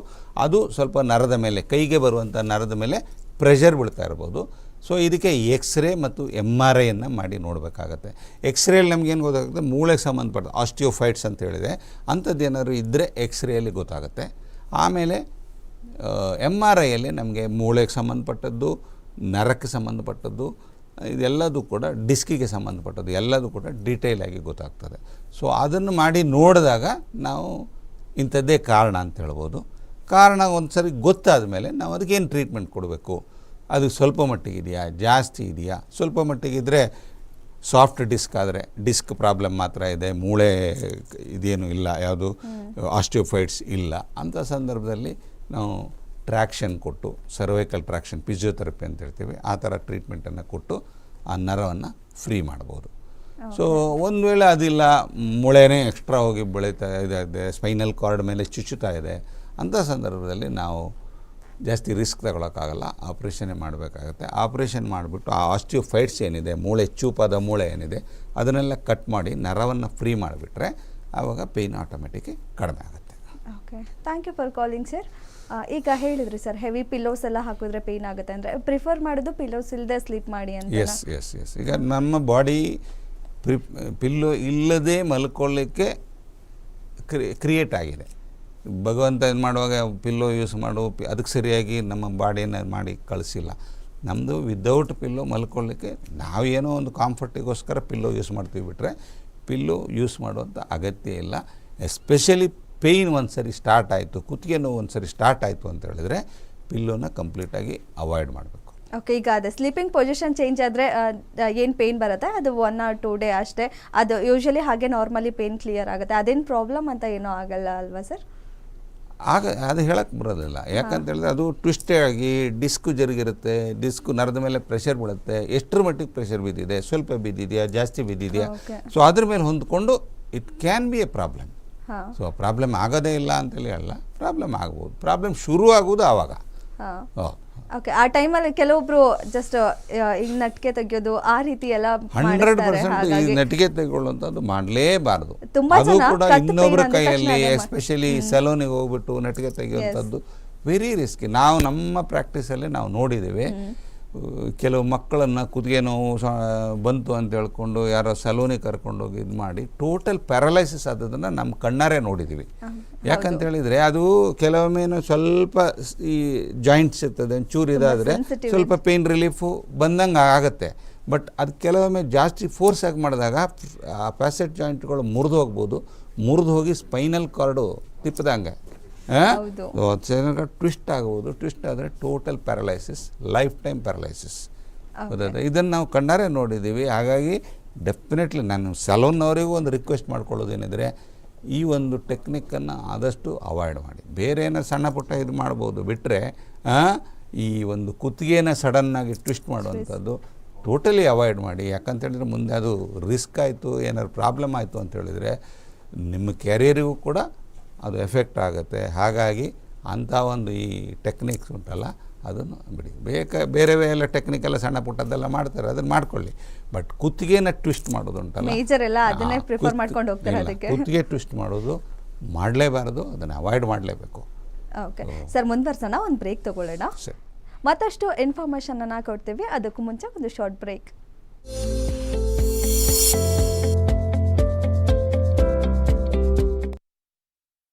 ಅದು ಸ್ವಲ್ಪ ನರದ ಮೇಲೆ, ಕೈಗೆ ಬರುವಂಥ ನರದ ಮೇಲೆ ಪ್ರೆಷರ್ ಬೀಳ್ತಾ ಇರ್ಬೋದು. ಸೊ ಇದಕ್ಕೆ ಎಕ್ಸ್ರೇ ಮತ್ತು ಎಂ ಆರ್ ಐಯನ್ನು ಮಾಡಿ ನೋಡಬೇಕಾಗತ್ತೆ. ಎಕ್ಸ್ರೇಲಿ ನಮಗೇನು ಗೊತ್ತಾಗುತ್ತೆ? ಮೂಳೆಗೆ ಸಂಬಂಧಪಟ್ಟ ಆಸ್ಟಿಯೋಫೈಟ್ಸ್ ಅಂತ ಹೇಳಿದೆ. ಅಂಥದ್ದು ಏನಾದ್ರು ಇದ್ದರೆ ಎಕ್ಸ್ರೇಯಲ್ಲಿ ಗೊತ್ತಾಗುತ್ತೆ. ಆಮೇಲೆ ಎಂ ಆರ್ ಐಯಲ್ಲಿ ನಮಗೆ ಮೂಳೆಗೆ ಸಂಬಂಧಪಟ್ಟದ್ದು, ನರಕ್ಕೆ ಸಂಬಂಧಪಟ್ಟದ್ದು, ಇದೆಲ್ಲದೂ ಕೂಡ ಡಿಸ್ಕಿಗೆ ಸಂಬಂಧಪಟ್ಟದ್ದು, ಎಲ್ಲದೂ ಕೂಡ ಡೀಟೇಲ್ ಗೊತ್ತಾಗ್ತದೆ. ಸೊ ಅದನ್ನು ಮಾಡಿ ನೋಡಿದಾಗ ನಾವು ಇಂಥದ್ದೇ ಕಾರಣ ಅಂತ ಹೇಳ್ಬೋದು. ಕಾರಣ ಒಂದು ಸರಿ ಗೊತ್ತಾದ ಮೇಲೆ ನಾವು ಅದಕ್ಕೇನು ಟ್ರೀಟ್ಮೆಂಟ್ ಕೊಡಬೇಕು? ಅದು ಸ್ವಲ್ಪ ಮಟ್ಟಿಗೆ ಇದೆಯಾ ಜಾಸ್ತಿ ಇದೆಯಾ? ಸ್ವಲ್ಪ ಮಟ್ಟಿಗೆ ಇದ್ದರೆ ಸಾಫ್ಟ್ ಡಿಸ್ಕ್ ಆದರೆ ಡಿಸ್ಕ್ ಪ್ರಾಬ್ಲಮ್ ಮಾತ್ರ ಇದೆ ಮೂಳೆ ಇದೇನು ಇಲ್ಲ ಯಾವುದು? ಆಸ್ಟಿಯೋಫೈಟ್ಸ್ ಇಲ್ಲ. ಅಂಥ ಸಂದರ್ಭದಲ್ಲಿ ನಾವು ಟ್ರ್ಯಾಕ್ಷನ್ ಕೊಟ್ಟು ಸರ್ವೈಕಲ್ ಟ್ರ್ಯಾಕ್ಷನ್ ಫಿಸಿಯೋಥೆರಪಿ ಅಂತ ಹೇಳ್ತೀವಿ ಆ ಥರ ಟ್ರೀಟ್ಮೆಂಟನ್ನು ಕೊಟ್ಟು ಆ ನರವನ್ನು ಫ್ರೀ ಮಾಡ್ಬೋದು. ಸೊ ಒಂದು ವೇಳೆ ಅದಿಲ್ಲ ಮೂಳೆನೇ ಎಕ್ಸ್ಟ್ರಾ ಹೋಗಿ ಬೆಳೀತಾ ಇದೆ ಸ್ಪೈನಲ್ ಕಾರ್ಡ್ ಮೇಲೆ ಚುಚ್ಚುತ್ತಾ ಇದೆ ಅಂಥ ಸಂದರ್ಭದಲ್ಲಿ ನಾವು ಜಾಸ್ತಿ ರಿಸ್ಕ್ ತಗೊಳಕ್ಕಾಗಲ್ಲ. ಆಪ್ರೇಷನ್ನೇ ಮಾಡಬೇಕಾಗುತ್ತೆ. ಆಪ್ರೇಷನ್ ಮಾಡಿಬಿಟ್ಟು ಆ ಆಸ್ಟಿಯೋಫೈಟ್ಸ್ ಏನಿದೆ ಮೂಳೆ ಚೂಪಾದ ಮೂಳೆ ಏನಿದೆ ಅದನ್ನೆಲ್ಲ ಕಟ್ ಮಾಡಿ ನರವನ್ನು ಫ್ರೀ ಮಾಡಿಬಿಟ್ರೆ ಆವಾಗ ಪೇಯ್ನ್ ಆಟೋಮೆಟಿಕ್ ಕಡಿಮೆ ಆಗುತ್ತೆ. Okay. Thank you for calling sir. ಈಗ ಹೇಳಿದ್ರಿ ಸರ್ ಹೆವಿ ಪಿಲ್ಲೋಸ್ ಎಲ್ಲ ಹಾಕಿದ್ರೆ ಪೇಯ್ನ್ ಆಗುತ್ತೆ ಅಂದರೆ ಪ್ರಿಫರ್ ಮಾಡೋದು ಪಿಲ್ಲೋಸ್ ಇಲ್ಲದೆ ಸ್ಲೀಪ್ ಮಾಡಿ ಅಂತ ಎಸ್ ಎಸ್ ಎಸ್ ಈಗ ನಮ್ಮ ಬಾಡಿ ಪ್ರಿ ಪಿಲ್ಲು ಇಲ್ಲದೆ ಮಲ್ಕೊಳ್ಳಿಕ್ಕೆ ಕ್ರಿ ಕ್ರಿಯೇಟ್ ಆಗಿದೆ. ಭಗವಂತ ಇದು ಮಾಡುವಾಗ ಪಿಲ್ಲೋ ಯೂಸ್ ಮಾಡು ಅದಕ್ಕೆ ಸರಿಯಾಗಿ ನಮ್ಮ ಬಾಡಿನ ಮಾಡಿ ಕಳಿಸಿಲ್ಲ. ನಮ್ಮದು ವಿದೌಟ್ ಪಿಲ್ಲೋ ಮಲ್ಕೊಳ್ಳಿಕ್ಕೆ ನಾವೇನೋ ಒಂದು ಕಾಂಫರ್ಟಿಗೋಸ್ಕರ ಪಿಲ್ಲೋ ಯೂಸ್ ಮಾಡ್ತೀವಿ ಬಿಟ್ಟರೆ ಪಿಲ್ಲೋ ಯೂಸ್ ಮಾಡುವಂಥ ಅಗತ್ಯ ಇಲ್ಲ. ಎಸ್ಪೆಷಲಿ ಪೇಯ್ನ್ ಒಂದು ಸರಿ ಸ್ಟಾರ್ಟ್ ಆಯಿತು, ಕುತ್ತಿಗೆ ನೋವು ಒಂದು ಸರಿ ಸ್ಟಾರ್ಟ್ ಆಯಿತು ಅಂತ ಹೇಳಿದ್ರೆ ಪಿಲ್ಲೋನ ಕಂಪ್ಲೀಟಾಗಿ ಅವಾಯ್ಡ್ ಮಾಡಬೇಕು. ಓಕೆ ಈಗ ಅದೇ ಸ್ಲೀಪಿಂಗ್ ಪೊಸಿಷನ್ ಚೇಂಜ್ ಆದರೆ ಏನು ಪೇಯ್ನ್ ಬರುತ್ತೆ? ಅದು ಒನ್ ಆರ್ ಟೂ ಡೇ ಅಷ್ಟೇ. ಅದು ಯೂಶಲಿ ಹಾಗೆ ನಾರ್ಮಲಿ ಪೇಯ್ನ್ ಕ್ಲಿಯರ್ ಆಗುತ್ತೆ. ಅದೇನು ಪ್ರಾಬ್ಲಮ್ ಅಂತ ಏನೂ ಆಗಲ್ಲ ಅಲ್ವಾ ಸರ್ ಆಗ ಅದು ಹೇಳಕ್ಕೆ ಬರೋದಿಲ್ಲ. ಯಾಕಂತ ಹೇಳಿದ್ರೆ ಅದು ಟ್ವಿಸ್ಟೇ ಆಗಿ ಡಿಸ್ಕು ಜರುಗಿರುತ್ತೆ ಡಿಸ್ಕು ನರದ ಮೇಲೆ ಪ್ರೆಷರ್ ಬೀಳುತ್ತೆ ಎಷ್ಟರ ಮಟ್ಟಿಗೆ ಪ್ರೆಷರ್ ಬಿದ್ದಿದೆ ಸ್ವಲ್ಪ ಬಿದ್ದಿದೆಯಾ ಜಾಸ್ತಿ ಬಿದ್ದಿದೆಯಾ. ಸೊ ಅದ್ರ ಮೇಲೆ ಹೊಂದ್ಕೊಂಡು it can be a problem so problem ಆಗೋದೇ ಇಲ್ಲ ಅಂತೇಳಿ ಅಲ್ಲ ಪ್ರಾಬ್ಲಮ್ ಆಗ್ಬೋದು. ಪ್ರಾಬ್ಲಮ್ ಶುರು ಆಗೋದು ಆವಾಗ ಓಕೆ ಆ ಟೈಮಲ್ಲಿ ಕೆಲವೊಬ್ರು ಜಸ್ಟ್ ಈಗ ನಟಿಕೆ ತೆಗಿಯೋದು ಆ ರೀತಿ ಎಲ್ಲ ಹಂಡ್ರೆಡ್ ಪರ್ಸೆಂಟ್ ಈ ನೆಟ್ಟಿಗೆ ತೆಗೊಳ್ಳುವಂಥದ್ದು ಮಾಡಲೇಬಾರದು. ತುಂಬಾ ಅದು ಕೂಡ ಇನ್ನೊಬ್ಬರ ಕೈಯಲ್ಲಿ ಎಸ್ಪೆಷಲಿ ಸಲೂನಿಗೆ ಹೋಗ್ಬಿಟ್ಟು ನಟಿಕೆ ತೆಗೆಯುವಂಥದ್ದು ವೆರಿ ರಿಸ್ಕಿ ನಾವು ನಮ್ಮ ಪ್ರಾಕ್ಟೀಸಲ್ಲಿ ನಾವು ನೋಡಿದ್ದೇವೆ. ಕೆಲವು ಮಕ್ಕಳನ್ನು ಕುತ್ತಿಗೆ ನೋವು ಬಂತು ಅಂತ ಹೇಳ್ಕೊಂಡು ಯಾರೋ ಸಲೂನಿಗೆ ಕರ್ಕೊಂಡೋಗಿ ಇದು ಮಾಡಿ ಟೋಟಲ್ ಪ್ಯಾರಲೈಸಿಸ್ ಆದದನ್ನು ನಮ್ಮ ಕಣ್ಣಾರೆ ನೋಡಿದ್ದೀವಿ ಯಾಕಂತ ಹೇಳಿದರೆ ಅದು ಕೆಲವೊಮ್ಮೆ ಸ್ವಲ್ಪ ಈ ಜಾಯಿಂಟ್ಸ್ ಇರ್ತದೆ ಚೂರು ಇದಾದರೆ ಸ್ವಲ್ಪ ಪೇಯ್ನ್ ರಿಲೀಫು ಬಂದಂಗೆ ಆಗುತ್ತೆ. ಬಟ್ ಅದು ಕೆಲವೊಮ್ಮೆ ಜಾಸ್ತಿ ಫೋರ್ಸ್ ಆಗಿ ಮಾಡಿದಾಗ ಆ ಪ್ಯಾಸೆಟ್ ಜಾಯಿಂಟ್ಗಳು ಮುರಿದು ಹೋಗ್ಬೋದು. ಮುರಿದು ಹೋಗಿ ಸ್ಪೈನಲ್ ಕಾರ್ಡು ತಿಪ್ಪದಂಗೆ. ಹೌದು. ಟ್ವಿಸ್ಟ್ ಆಗ್ಬೋದು. ಟ್ವಿಸ್ಟ್ ಆದರೆ total paralysis lifetime paralysis ಇದನ್ನು ನಾವು ಕಣ್ಣಾರೆ ನೋಡಿದ್ದೀವಿ. ಹಾಗಾಗಿ ಡೆಫಿನೆಟ್ಲಿ ನಾನು ಸಲೋನ್ನವರಿಗೂ ಒಂದು ರಿಕ್ವೆಸ್ಟ್ ಮಾಡ್ಕೊಳ್ಳೋದೇನಿದ್ರೆ ಈ ಒಂದು ಟೆಕ್ನಿಕ್ಕನ್ನು ಆದಷ್ಟು ಅವಾಯ್ಡ್ ಮಾಡಿ. ಬೇರೆ ಏನೋ ಸಣ್ಣ ಪುಟ್ಟ ಇದು ಮಾಡ್ಬೋದು. ಬಿಟ್ಟರೆ ಈ ಒಂದು ಕುತ್ತಿಗೆನ ಸಡನ್ನಾಗಿ ಟ್ವಿಸ್ಟ್ ಮಾಡುವಂಥದ್ದು ಟೋಟಲಿ ಅವಾಯ್ಡ್ ಮಾಡಿ. ಯಾಕಂತ ಹೇಳಿದ್ರೆ ಮುಂದೆ ಅದು ರಿಸ್ಕ್ ಆಯಿತು ಏನಾದ್ರು ಪ್ರಾಬ್ಲಮ್ ಆಯಿತು ಅಂತ ಹೇಳಿದರೆ ನಿಮ್ಮ ಕ್ಯಾರಿಯರಿಗೂ ಕೂಡ ಅದು ಎಫೆಕ್ಟ್ ಆಗುತ್ತೆ. ಹಾಗಾಗಿ ಅಂಥ ಒಂದು ಈ ಟೆಕ್ನಿಕ್ಸ್ ಉಂಟಲ್ಲ ಅದನ್ನು ಬಿಡಿ. ಬೇಕ ಬೇರೆ ಎಲ್ಲ ಟೆಕ್ನಿಕ್ ಎಲ್ಲ ಸಣ್ಣ ಪುಟ್ಟದ್ದೆಲ್ಲ ಮಾಡ್ತಾರೆ ಅದನ್ನು ಮಾಡ್ಕೊಳ್ಳಿ. ಬಟ್ ಕುತ್ತಿಗೆನ ಟ್ವಿಸ್ಟ್ ಮಾಡೋದುಂಟಲ್ಲ ಉಂಟಲ್ಲ ಎಲ್ಲ ಅದನ್ನೇ ಪ್ರಿಫರ್ ಮಾಡ್ಕೊಂಡು ಹೋಗ್ತಾರೆ ಅದಕ್ಕೆ. ಕುತ್ತಿಗೆ ಟ್ವಿಸ್ಟ್ ಮಾಡೋದು ಮಾಡಲೇಬಾರದು ಅದನ್ನು ಅವಾಯ್ಡ್ ಮಾಡಲೇಬೇಕು. ಓಕೆ ಸರ್ ಮುಂದುವರ್ಸೋಣ ಒಂದು ಬ್ರೇಕ್ ತಗೊಳ್ಳೋಣ. ಮತ್ತಷ್ಟು ಇನ್ಫಾರ್ಮೇಷನ್ ಅನ್ನ ಕೊಡ್ತೀವಿ ಅದಕ್ಕೂ ಮುಂಚೆ ಒಂದು ಶಾರ್ಟ್ ಬ್ರೇಕ್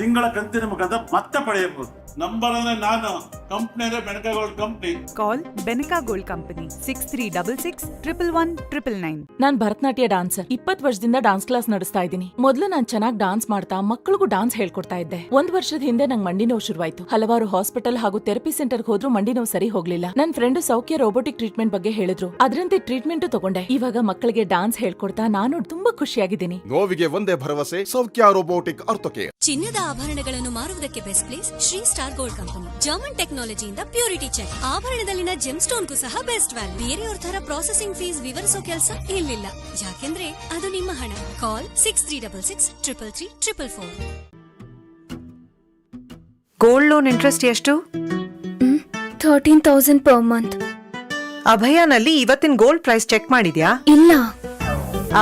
ತಿಂಗಳ ಕಂತಿನ ಮುಖಾಂತರ ಮತ್ತೆ ಪಡೆಯಬಹುದು. ನಂಬರ್ ಅಂದ್ರೆ ನಾನು ಕಂಪ್ನಿಯರೇ Benaka Gold company call Benaka gold company six three double six triple one triple nine ನಾನ್ ಭರತನಾಟ್ಯ ಡಾನ್ಸರ್ ಇಪ್ಪತ್ ವರ್ಷದಿಂದ ಡಾನ್ಸ್ ಕ್ಲಾಸ್ ನಡೆಸ್ತಾ ಇದ್ದೀನಿ. ಮೊದಲು ನಾನ್ ಚೆನ್ನಾಗಿ ಡಾನ್ಸ್ ಮಾಡ್ತಾ ಮಕ್ಕಳಿಗೂ ಡಾನ್ಸ್ ಹೇಳ್ಕೊಡ್ತಾ ಇದ್ದೆ. ಒಂದ್ ವರ್ಷದ ಹಿಂದೆ ನಂಗೆ ಮಂಡಿ ನೋವು ಶುರುವಾಯ್ತು. ಹಲವಾರು ಹಾಸ್ಪಿಟಲ್ ಹಾಗೂ ಥೆರಪಿ ಸೆಂಟರ್ ಹೋದ್ರು ಮಂಡಿ ನೋವು ಸರಿ ಹೋಗ್ಲಿಲ್ಲ. ನನ್ ಫ್ರೆಂಡ್ ಸೌಖ್ಯ ರೋಬೋಟಿಕ್ ಟ್ರೀಟ್ಮೆಂಟ್ ಬಗ್ಗೆ ಹೇಳಿದ್ರು. ಅದರಂತೆ ಟ್ರೀಟ್ಮೆಂಟ್ ತಗೊಂಡೆ. ಇವಾಗ ಮಕ್ಕಳಿಗೆ ಡಾನ್ಸ್ ಹೇಳ್ಕೊಡ್ತಾ ನಾನು ತುಂಬಾ ಖುಷಿಯಾಗಿದ್ದೀನಿ. ನೋವಿಗೆ ಒಂದೇ ಭರವಸೆ ಸೌಖ್ಯ ರೋಬೋಟಿಕ್ ಅರ್ಥಕೆ ಚಿನ್ನದ ಆಭರಣಗಳನ್ನು ಮಾರುವುದಕ್ಕೆ best place Shri star gold company. German ಟೆಕ್ನಾಲಜಿಯಿಂದ purity check ಆಭರಣದಲ್ಲಿನ ಜೆಮ್ ಸ್ಟೋನ್ಗೂ ಸಹ ಬೆಸ್ಟ್ ವ್ಯಾಲ್ಯೂ ಬೇರೆಯವ್ರ ತರ ಪ್ರಾಸೆಸಿಂಗ್ ಫೀಸ್ ವಿವರಿಸೋ ಕೆಲಸ ಇಲ್ಲಿಲ್ಲ. ಯಾಕೆಂದ್ರೆ ಅದು ನಿಮ್ಮ ಹಣ. Call six three double six triple three triple four gold loan interest ಎಷ್ಟು? ಥರ್ಟೀನ್ ತೌಸಂಡ್ ಪರ್ ಮಂತ್ ಅಭಯಾನಲ್ಲಿ ಇವತ್ತಿನ ಗೋಲ್ಡ್ ಪ್ರೈಸ್ ಚೆಕ್ ಮಾಡಿದ್ಯಾ? ಇಲ್ಲ.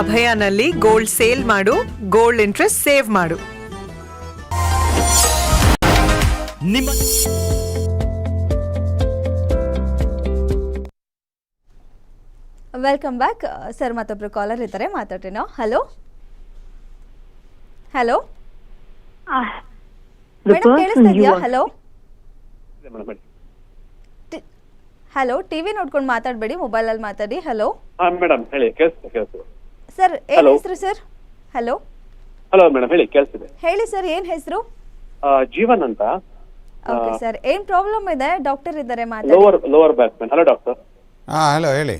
ಅಭಯಾನಲ್ಲಿ ಗೋಲ್ಡ್ ಸೇಲ್ ಮಾಡು ಗೋಲ್ಡ್ ಇಂಟ್ರೆಸ್ಟ್ ಸೇವ್ ಮಾಡು. ನಿಮ್ಮ ವೆಲ್ಕಮ್ ಬ್ಯಾಕ್ ಸರ್ ಮತ್ತೊಬ್ರು ಕಾಲರ್ ಇದ್ದಾರೆ ಮಾತಾಡ್ರಿ ನಾವು. ಹಲೋ ಹಲೋ ಮೇಡಮ್ ಕೇಳಿಸ್ತಾ ಇದೆಯಾ? ಹಲೋ ಹಲೋ ಟಿವಿ ನೋಡ್ಕೊಂಡು ಮಾತಾಡಬೇಡಿ ಮೊಬೈಲಲ್ಲಿ ಮಾತಾಡಿ. ಹಲೋ ಮೇಡಮ್ ಹೇಳಿ ಸರ್ ಏನ್. ಹೆಸರು ಸರ್ ಹಲೋ ಹಲೋ ಮೇಡಮ್ ಹೇಳಿ ಕೇಳಿಸ್ತಿದೆ. ಹೇಳಿ ಸರ್ ಏನ್ ಹೆಸರು? ಜೀವನ್ ಅಂತ. ಓಕೆ ಸರ್ ಏನ್ ಪ್ರಾಬ್ಲಮ್ ಇದೆ? ಡಾಕ್ಟರ್ ಇದ್ದಾರೆ ಮಾತಾಡಿ. Lower lower back pain hello doctor ಹಾಂ ಹಲೋ ಹೇಳಿ.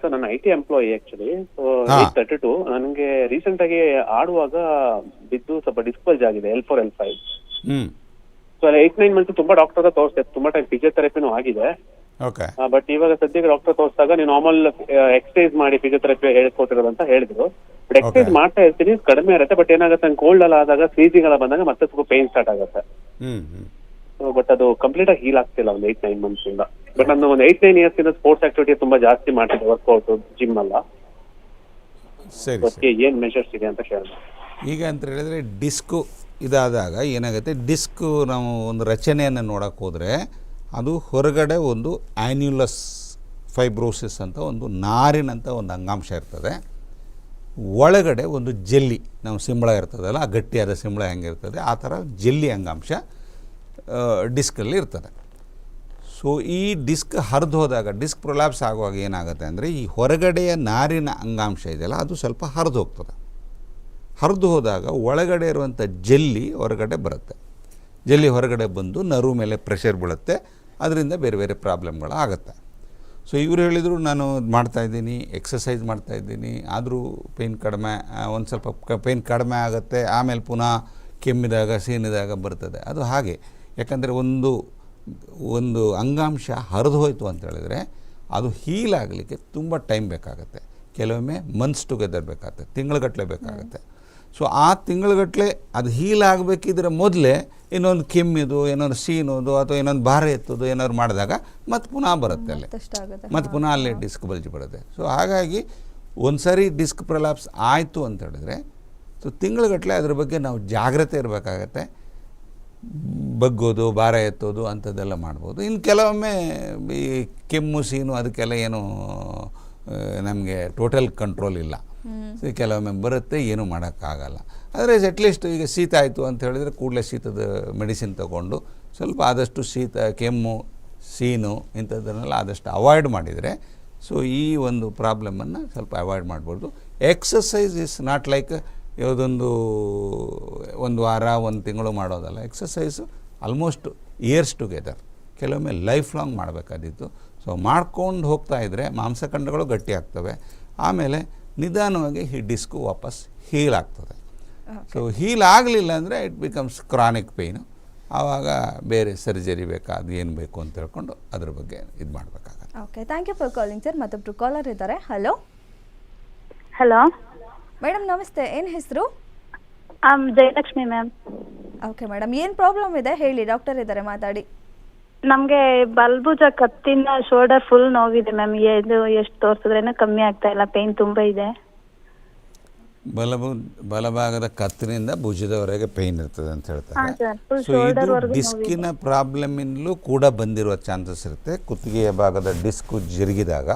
ಸರ್ ನಾನು I T employee actually so eight thirty two ನನಗೆ ರೀಸೆಂಟ್ ಆಗಿ ಆಡುವಾಗ ಬಿದ್ದು ಸ್ವಲ್ಪ ಡಿಸ್ಪಲ್ಜ್ ಆಗಿದೆ L four L five so eight nine month ತುಂಬಾ ಡಾಕ್ಟರ್ ಹತ್ರ ತೋರಿಸಿದೆ. ತುಂಬಾ ಟೈಮ್ ಫಿಸಿಯೋಥೆರಪಿನೂ ಆಗಿದೆ. ಓಕೆ ಬಟ್ ಇವಾಗ ಸದ್ಯಕ್ಕೆ ಡಾಕ್ಟರ್ ತೋರಿಸಿದಾಗ ನೀವು ನಾರ್ಮಲ್ ಎಕ್ಸರ್ಸೈಸ್ ಮಾಡಿ ಫಿಸಿಯೋಥೆರಪಿ ಹೇಳ್ಕೊತಿರೋದು ಅಂತ ಹೇಳಿದ್ರು. ಬಟ್ ಎಕ್ಸರ್ಸೈಸ್ ಮಾಡ್ತಾ ಇರ್ತೀನಿ ಕಡಿಮೆ ಇರುತ್ತೆ ಬಟ್ ಏನಾಗುತ್ತೆ ಕೋಲ್ಡ್ ಎಲ್ಲ ಆದಾಗ ಸ್ವೀಸಿಂಗ್ ಎಲ್ಲ ಬಂದಾಗ ಮತ್ತೆ ಸ್ವಲ್ಪ ಪೇನ್ ಸ್ಟಾರ್ಟ್ ಆಗುತ್ತೆ. ಬಟ್ ಅದು ಕಂಪ್ಲೀಟ್ ಆಗಿ ಹೀಲ್ ಆಗ್ತಿಲ್ಲ ಒಂದು ಏಟ್ ನೈನ್ ಮಂತ್ಸ್ ಇಂದ. ಬಟ್ ನಾನು ಒಂದು ಏಟ್ ನೈನ್ ಇಯರ್ಸ್ ಇಂದ ಸ್ಪೋರ್ಟ್ಸ್ ಆಕ್ಟಿವಿಟಿ ತುಂಬಾ ಜಾಸ್ತಿ ಮಾಡ್ತಿದ್ದೆ ವರ್ಕೌಟ್ ಜಿಮ್ ಅಲ್ಲ. ಸರಿ ಅದಕ್ಕೆ ಏನ್ ಮೆಷರ್ಸ್ ಇದೆ ಅಂತ ಕೇಳಿದೆ ಈಗ ಅಂತ ಹೇಳಿದ್ರೆ ಡಿಸ್ಕು ಇದಾದಾಗ ಏನಾಗುತ್ತೆ? ಡಿಸ್ಕ್ ನಾವು ಒಂದು ರಚನೆಯನ್ನು ನೋಡೋಕೆ ಹೋದ್ರೆ ಅದು ಹೊರಗಡೆ ಒಂದು ಆ್ಯನ್ಯುಲಸ್ ಫೈಬ್ರೋಸಿಸ್ ಅಂತ ಒಂದು ನಾರಿನಂಥ ಒಂದು ಅಂಗಾಂಶ ಇರ್ತದೆ. ಒಳಗಡೆ ಒಂದು ಜೆಲ್ಲಿ ನಾವು ಸಿಂಬಳ ಇರ್ತದಲ್ಲ ಆ ಗಟ್ಟಿಯಾದ ಸಿಂಬಳ ಹೆಂಗಿರ್ತದೆ? ಆ ಥರ ಜೆಲ್ಲಿ ಅಂಗಾಂಶ. ಡಿಸ್ಕಲ್ಲಿ ಇರ್ತದೆ. ಸೊ, ಈ ಡಿಸ್ಕ್ ಹರಿದು ಹೋದಾಗ, ಡಿಸ್ಕ್ ಪ್ರೊಲ್ಯಾಪ್ಸ್ ಆಗುವಾಗ ಏನಾಗುತ್ತೆ ಅಂದರೆ, ಈ ಹೊರಗಡೆಯ ನಾರಿನ ಅಂಗಾಂಶ ಇದೆಯಲ್ಲ, ಅದು ಸ್ವಲ್ಪ ಹರಿದು ಹೋಗ್ತದೆ. ಹರಿದು ಹೋದಾಗ ಒಳಗಡೆ ಇರುವಂಥ ಜೆಲ್ಲಿ ಹೊರಗಡೆ ಬರುತ್ತೆ. ಜೆಲ್ಲಿ ಹೊರಗಡೆ ಬಂದು ನರು ಮೇಲೆ ಪ್ರೆಷರ್ ಬೀಳುತ್ತೆ, ಅದರಿಂದ ಬೇರೆ ಬೇರೆ ಪ್ರಾಬ್ಲಮ್ಗಳು ಆಗುತ್ತೆ. ಸೊ, ಇವರು ಹೇಳಿದರು, ನಾನು ಮಾಡ್ತಾಯಿದ್ದೀನಿ ಎಕ್ಸಸೈಸ್ ಮಾಡ್ತಾಯಿದ್ದೀನಿ ಆದರೂ ಪೇಯ್ನ್ ಕಡಿಮೆ ಒಂದು ಸ್ವಲ್ಪ ಪೇಯ್ನ್ ಕಡಿಮೆ ಆಗುತ್ತೆ, ಆಮೇಲೆ ಪುನಃ ಕೆಮ್ಮಿದಾಗ, ಸೀನಿದಾಗ ಬರ್ತದೆ. ಅದು ಹಾಗೆ. ಯಾಕಂದರೆ ಒಂದು ಒಂದು ಅಂಗಾಂಶ ಹರಿದು ಹೋಯಿತು ಅಂತ ಹೇಳಿದ್ರೆ ಅದು ಹೀಲ್ ಆಗಲಿಕ್ಕೆ ತುಂಬ ಟೈಮ್ ಬೇಕಾಗುತ್ತೆ. ಕೆಲವೊಮ್ಮೆ ಮಂತ್ಸ್ ಟುಗೆದರ್ ಬೇಕಾಗುತ್ತೆ ತಿಂಗಳುಗಟ್ಟಲೆ ಬೇಕಾಗುತ್ತೆ. ಸೊ ಆ ತಿಂಗಳುಗಟ್ಟಲೆ ಅದು ಹೀಲ್ ಆಗಬೇಕಿದ್ರೆ ಮೊದಲೇ ಇನ್ನೊಂದು ಕೆಮ್ಮಿದು ಏನೊಂದು ಸೀನೋದು ಅಥವಾ ಇನ್ನೊಂದು ಭಾರ ಎತ್ತೋದು ಏನಾದ್ರು ಮಾಡಿದಾಗ ಮತ್ತೆ ಪುನಃ ಬರುತ್ತೆ ಅಲ್ಲಿ. ಮತ್ತೆ ಮತ್ತು ಪುನಃ ಅಲ್ಲೇ ಡಿಸ್ಕ್ ಬಲ್ಜಿ ಬರುತ್ತೆ ಸೊ ಹಾಗಾಗಿ ಒಂದು ಸರಿ ಡಿಸ್ಕ್ ಪ್ರಲಾಪ್ಸ್ ಆಯಿತು ಅಂತ ಹೇಳಿದ್ರೆ ಸೊ ತಿಂಗಳುಗಟ್ಟಲೆ ಅದ್ರ ಬಗ್ಗೆ ನಾವು ಜಾಗ್ರತೆ ಇರಬೇಕಾಗತ್ತೆ. ಬಗ್ಗೋದು ಭಾರ ಎತ್ತೋದು ಅಂಥದ್ದೆಲ್ಲ ಮಾಡ್ಬೋದು. ಇನ್ನು ಕೆಲವೊಮ್ಮೆ ಈ ಕೆಮ್ಮು ಸೀನು ಅದಕ್ಕೆಲ್ಲ ಏನು ನಮಗೆ ಟೋಟಲ್ ಕಂಟ್ರೋಲ್ ಇಲ್ಲ. ಸೊ ಕೆಲವೊಮ್ಮೆ ಬರುತ್ತೆ ಏನೂ ಮಾಡೋಕ್ಕಾಗಲ್ಲ. ಆದರೆ ಅಟ್ಲೀಸ್ಟ್ ಈಗ ಶೀತ ಆಯಿತು ಅಂತ ಹೇಳಿದರೆ ಕೂಡಲೇ ಶೀತದ ಮೆಡಿಸಿನ್ ತಗೊಂಡು ಸ್ವಲ್ಪ ಆದಷ್ಟು ಶೀತ ಕೆಮ್ಮು ಸೀನು ಇಂಥದ್ದನ್ನೆಲ್ಲ ಆದಷ್ಟು ಅವಾಯ್ಡ್ ಮಾಡಿದರೆ ಸೊ ಈ ಒಂದು ಪ್ರಾಬ್ಲಮನ್ನು ಸ್ವಲ್ಪ ಅವಾಯ್ಡ್ ಮಾಡ್ಬೋದು. ಎಕ್ಸಸೈಸ್ ಇಸ್ ನಾಟ್ ಲೈಕ್ ಯಾವುದೊಂದು ಒಂದು ವಾರ ಒಂದು ತಿಂಗಳು ಮಾಡೋದಲ್ಲ. ಎಕ್ಸಸೈಸು ಆಲ್ಮೋಸ್ಟ್ ಇಯರ್ಸ್ ಟುಗೆದರ್ ಕೆಲವೊಮ್ಮೆ ಲೈಫ್ ಲಾಂಗ್ ಮಾಡಬೇಕಾದಿತ್ತು. ಸೊ ಮಾಡ್ಕೊಂಡು ಹೋಗ್ತಾ ಇದ್ದರೆ ಮಾಂಸಖಂಡಗಳು ಗಟ್ಟಿ ಆಗ್ತವೆ. ಆಮೇಲೆ ನಿಧಾನವಾಗಿ ಈ ಡಿಸ್ಕು ವಾಪಸ್ ಹೀಲ್ ಆಗ್ತದೆ. ಸೊ ಹೀಲ್ ಆಗಲಿಲ್ಲ ಅಂದರೆ ಇಟ್ ಬಿಕಮ್ಸ್ ಕ್ರಾನಿಕ್ ಪೇಯ್ನು ಆವಾಗ ಬೇರೆ ಸರ್ಜರಿ ಬೇಕಾ ಅದು ಏನು ಬೇಕು ಅಂತ ಹೇಳ್ಕೊಂಡು ಅದ್ರ ಬಗ್ಗೆ ಇದು ಮಾಡಬೇಕಾಗತ್ತೆ. Okay thank you for calling sir ಮತ್ತೊಬ್ಬರು ಕಾಲರ್ ಇದ್ದಾರೆ. ಹಲೋ ಹಲೋ ಮೇಡಮ್ ನಮಸ್ತೆ ಏನ್ ಹೆಸರು? Am Jayalakshmi ma'am okay madam ಏನ್ ಪ್ರಾಬ್ಲಮ್ ಇದೆ? ಹೇಳಿ ಡಾಕ್ಟರ್ ಇದ್ದಾರೆ ಮಾತಾಡಿ. ನಮ್ಗೆ ಬಲ್ಬುಜ ಕತ್ತಿನ ಶೋಲ್ಡರ್ ಫುಲ್ ನೋವಿದೆ ಮ್ಯಾಮ್ ಇದು ಎಷ್ಟು ತೋರಿಸಿದ್ರೇನು ಕಮ್ಮಿ ಆಗ್ತಾ ಇಲ್ಲ ಪೇನ್ ತುಂಬಾ ಇದೆ. ಬಲಭು ಬಲಭಾಗದ ಕತ್ತಿನಿಂದ ಭುಜದವರೆಗೆ ಪೇಯ್ನ್ ಇರ್ತದೆ ಅಂತ ಹೇಳ್ತಾರೆ. ಸೊ ಇದು ಡಿಸ್ಕಿನ ಪ್ರಾಬ್ಲಮಿಂದಲೂ ಕೂಡ ಬಂದಿರುವ ಚಾನ್ಸಸ್ ಇರುತ್ತೆ. ಕುತ್ತಿಗೆಯ ಭಾಗದ ಡಿಸ್ಕು ಜರುಗಿದಾಗ.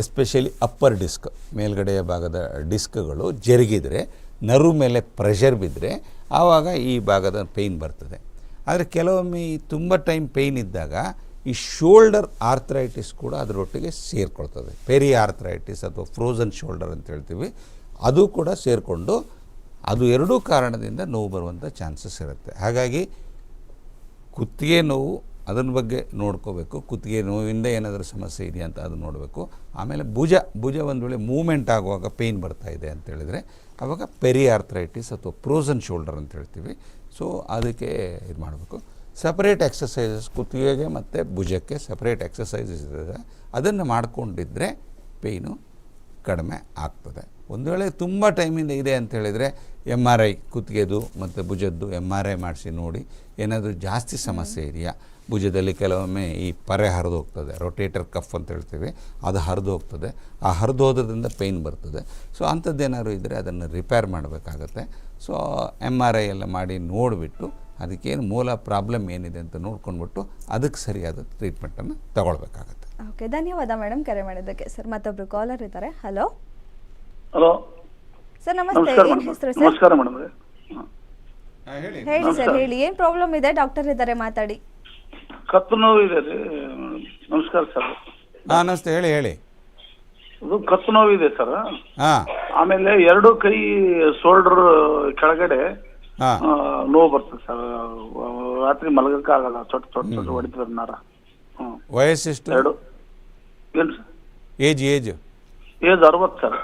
ಎಸ್ಪೆಷಲಿ ಅಪ್ಪರ್ ಡಿಸ್ಕ್, ಮೇಲ್ಗಡೆಯ ಭಾಗದ ಡಿಸ್ಕ್ಗಳು ಜರುಗಿದರೆ, ನರು ಮೇಲೆ ಪ್ರೆಷರ್ ಬಿದ್ದರೆ ಆವಾಗ ಈ ಭಾಗದ ಪೇಯ್ನ್ ಬರ್ತದೆ. ಆದರೆ ಕೆಲವೊಮ್ಮೆ ಈ ತುಂಬ ಟೈಮ್ ಪೇಯ್ನ್ ಇದ್ದಾಗ ಈ ಶೋಲ್ಡರ್ ಆರ್ಥರೈಟಿಸ್ ಕೂಡ ಅದರೊಟ್ಟಿಗೆ ಸೇರಿಕೊಳ್ತದೆ. ಪೆರಿ ಆರ್ಥ್ರೈಟಿಸ್ ಅಥವಾ ಫ್ರೋಝನ್ ಶೋಲ್ಡರ್ ಅಂತ ಹೇಳ್ತೀವಿ, ಅದು ಕೂಡ ಸೇರಿಕೊಂಡು ಅದು ಎರಡೂ ಕಾರಣದಿಂದ ನೋವು ಬರುವಂಥ ಚಾನ್ಸಸ್ ಇರುತ್ತೆ. ಹಾಗಾಗಿ ಕುತ್ತಿಗೆ ನೋವು ಅದನ್ನ ಬಗ್ಗೆ ನೋಡ್ಕೋಬೇಕು. ಕುತ್ತಿಗೆ ನೋವಿಂದ ಏನಾದರೂ ಸಮಸ್ಯೆ ಇದೆಯಾ ಅಂತ ಅದನ್ನು ನೋಡಬೇಕು. ಆಮೇಲೆ ಭುಜ ಭುಜ ಒಂದು ವೇಳೆ ಮೂಮೆಂಟ್ ಆಗುವಾಗ ಪೇಯ್ನ್ ಬರ್ತಾ ಇದೆ ಅಂತ ಹೇಳಿದರೆ ಆವಾಗ ಪೆರಿ ಆರ್ಥ್ರೈಟಿಸ್ ಅಥವಾ ಪ್ರೋಸನ್ ಶೋಲ್ಡರ್ ಅಂತ ಹೇಳ್ತೀವಿ. ಸೊ, ಅದಕ್ಕೆ ಇದು ಮಾಡಬೇಕು. ಸಪ್ರೇಟ್ ಎಕ್ಸಸೈಸಸ್ ಕುತ್ತಿಗೆಗೆ ಮತ್ತು ಭುಜಕ್ಕೆ ಸಪ್ರೇಟ್ ಎಕ್ಸಸೈಸಸ್ ಇದೆ ಅದನ್ನು ಮಾಡಿಕೊಂಡಿದ್ದರೆ ಪೇಯ್ನು ಕಡಿಮೆ ಆಗ್ತದೆ. ಒಂದು ವೇಳೆ ತುಂಬ ಟೈಮಿಂದ ಇದೆ ಅಂತ ಹೇಳಿದರೆ ಎಂ ಆರ್ ಐ ಕುತ್ತಿಗೆದು ಮತ್ತು ಭುಜದ್ದು ಎಂ ಆರ್ ಐ ಮಾಡಿಸಿ ನೋಡಿ ಏನಾದರೂ ಜಾಸ್ತಿ ಸಮಸ್ಯೆ ಇದೆಯಾ ಭುಜದಲ್ಲಿ ಕೆಲವೊಮ್ಮೆ ಈ ಪರೆ ಹರಿದು ಹೋಗ್ತದೆ ರೊಟೇಟರ್ ಕಫ್ ಅಂತ ಹೇಳ್ತೀವಿ ಅದು ಹರಿದು ಹೋಗ್ತದೆ. ಆ ಹರಿದು ಹೋದ್ರಿಂದ ಪೇಯ್ನ್ ಬರ್ತದೆ. ಸೊ ಅಂಥದ್ದೇನಾದ್ರು ಇದ್ದರೆ ಅದನ್ನು ರಿಪೇರ್ ಮಾಡಬೇಕಾಗತ್ತೆ. ಸೊ ಎಂ ಆರ್ ಐ ಎಲ್ಲ ಮಾಡಿ ನೋಡಿಬಿಟ್ಟು ಅದಕ್ಕೇನು ಮೂಲ ಪ್ರಾಬ್ಲಮ್ ಏನಿದೆ ಅಂತ ನೋಡ್ಕೊಂಡ್ಬಿಟ್ಟು ಅದಕ್ಕೆ ಸರಿಯಾದ ಟ್ರೀಟ್ಮೆಂಟನ್ನು ತಗೊಳ್ಬೇಕಾಗತ್ತೆ. ಓಕೆ ಧನ್ಯವಾದ ಮೇಡಮ್ ಕರೆ ಮಾಡಿದ್ದಕ್ಕೆ. ಸರ್ ಮತ್ತೊಬ್ರು ಕಾಲರ್ ಇದ್ದಾರೆ. ಹಲೋ ಹಲೋ ಸರ್ ನಮಸ್ತೆ. ಏನ್ ಹೆಸರು ಸರ್ ನಮಸ್ಕಾರ ಮೇಡಮ್ ಹೇಳಿ. ಹೇಳಿ ಸರ್ ಹೇಳಿ. ಏನ್ ಪ್ರಾಬ್ಲಮ್ ಇದೆ? ಡಾಕ್ಟರ್ ಇದ್ದಾರೆ ಮಾತಾಡಿ. ಕತ್ತು ನೋವು ಇದೆ ರೀ. ನಮಸ್ಕಾರ ಸರ್. ಹಾ ನಮಸ್ತೆ. ಹೇಳಿ ಹೇಳಿ. ಇದು ಕತ್ತು ನೋವು ಇದೆ ಸರ್. ಹಾಂ. ಆಮೇಲೆ ಎರಡು ಕೈ ಶೋಲ್ಡರ್ ಕೆಳಗಡೆ ಹಾಂ. ಆ, ನೋವು ಬರ್ತದೆ ಸರ್. ರಾತ್ರಿ ಮಲಗಕ್ಕಾಗಲ್ಲ ಚೊಟ್ಟ ಚೊಟ್ಟ ಚೊಟ್ಟ ಹೊಡಿತದ ನಾರ. ವಯಸ್ಸೆಷ್ಟು? ಎರಡು. ಏನು ಸರ್? Age age? ಏಜ್ ಅರವತ್ತು ಸರ್.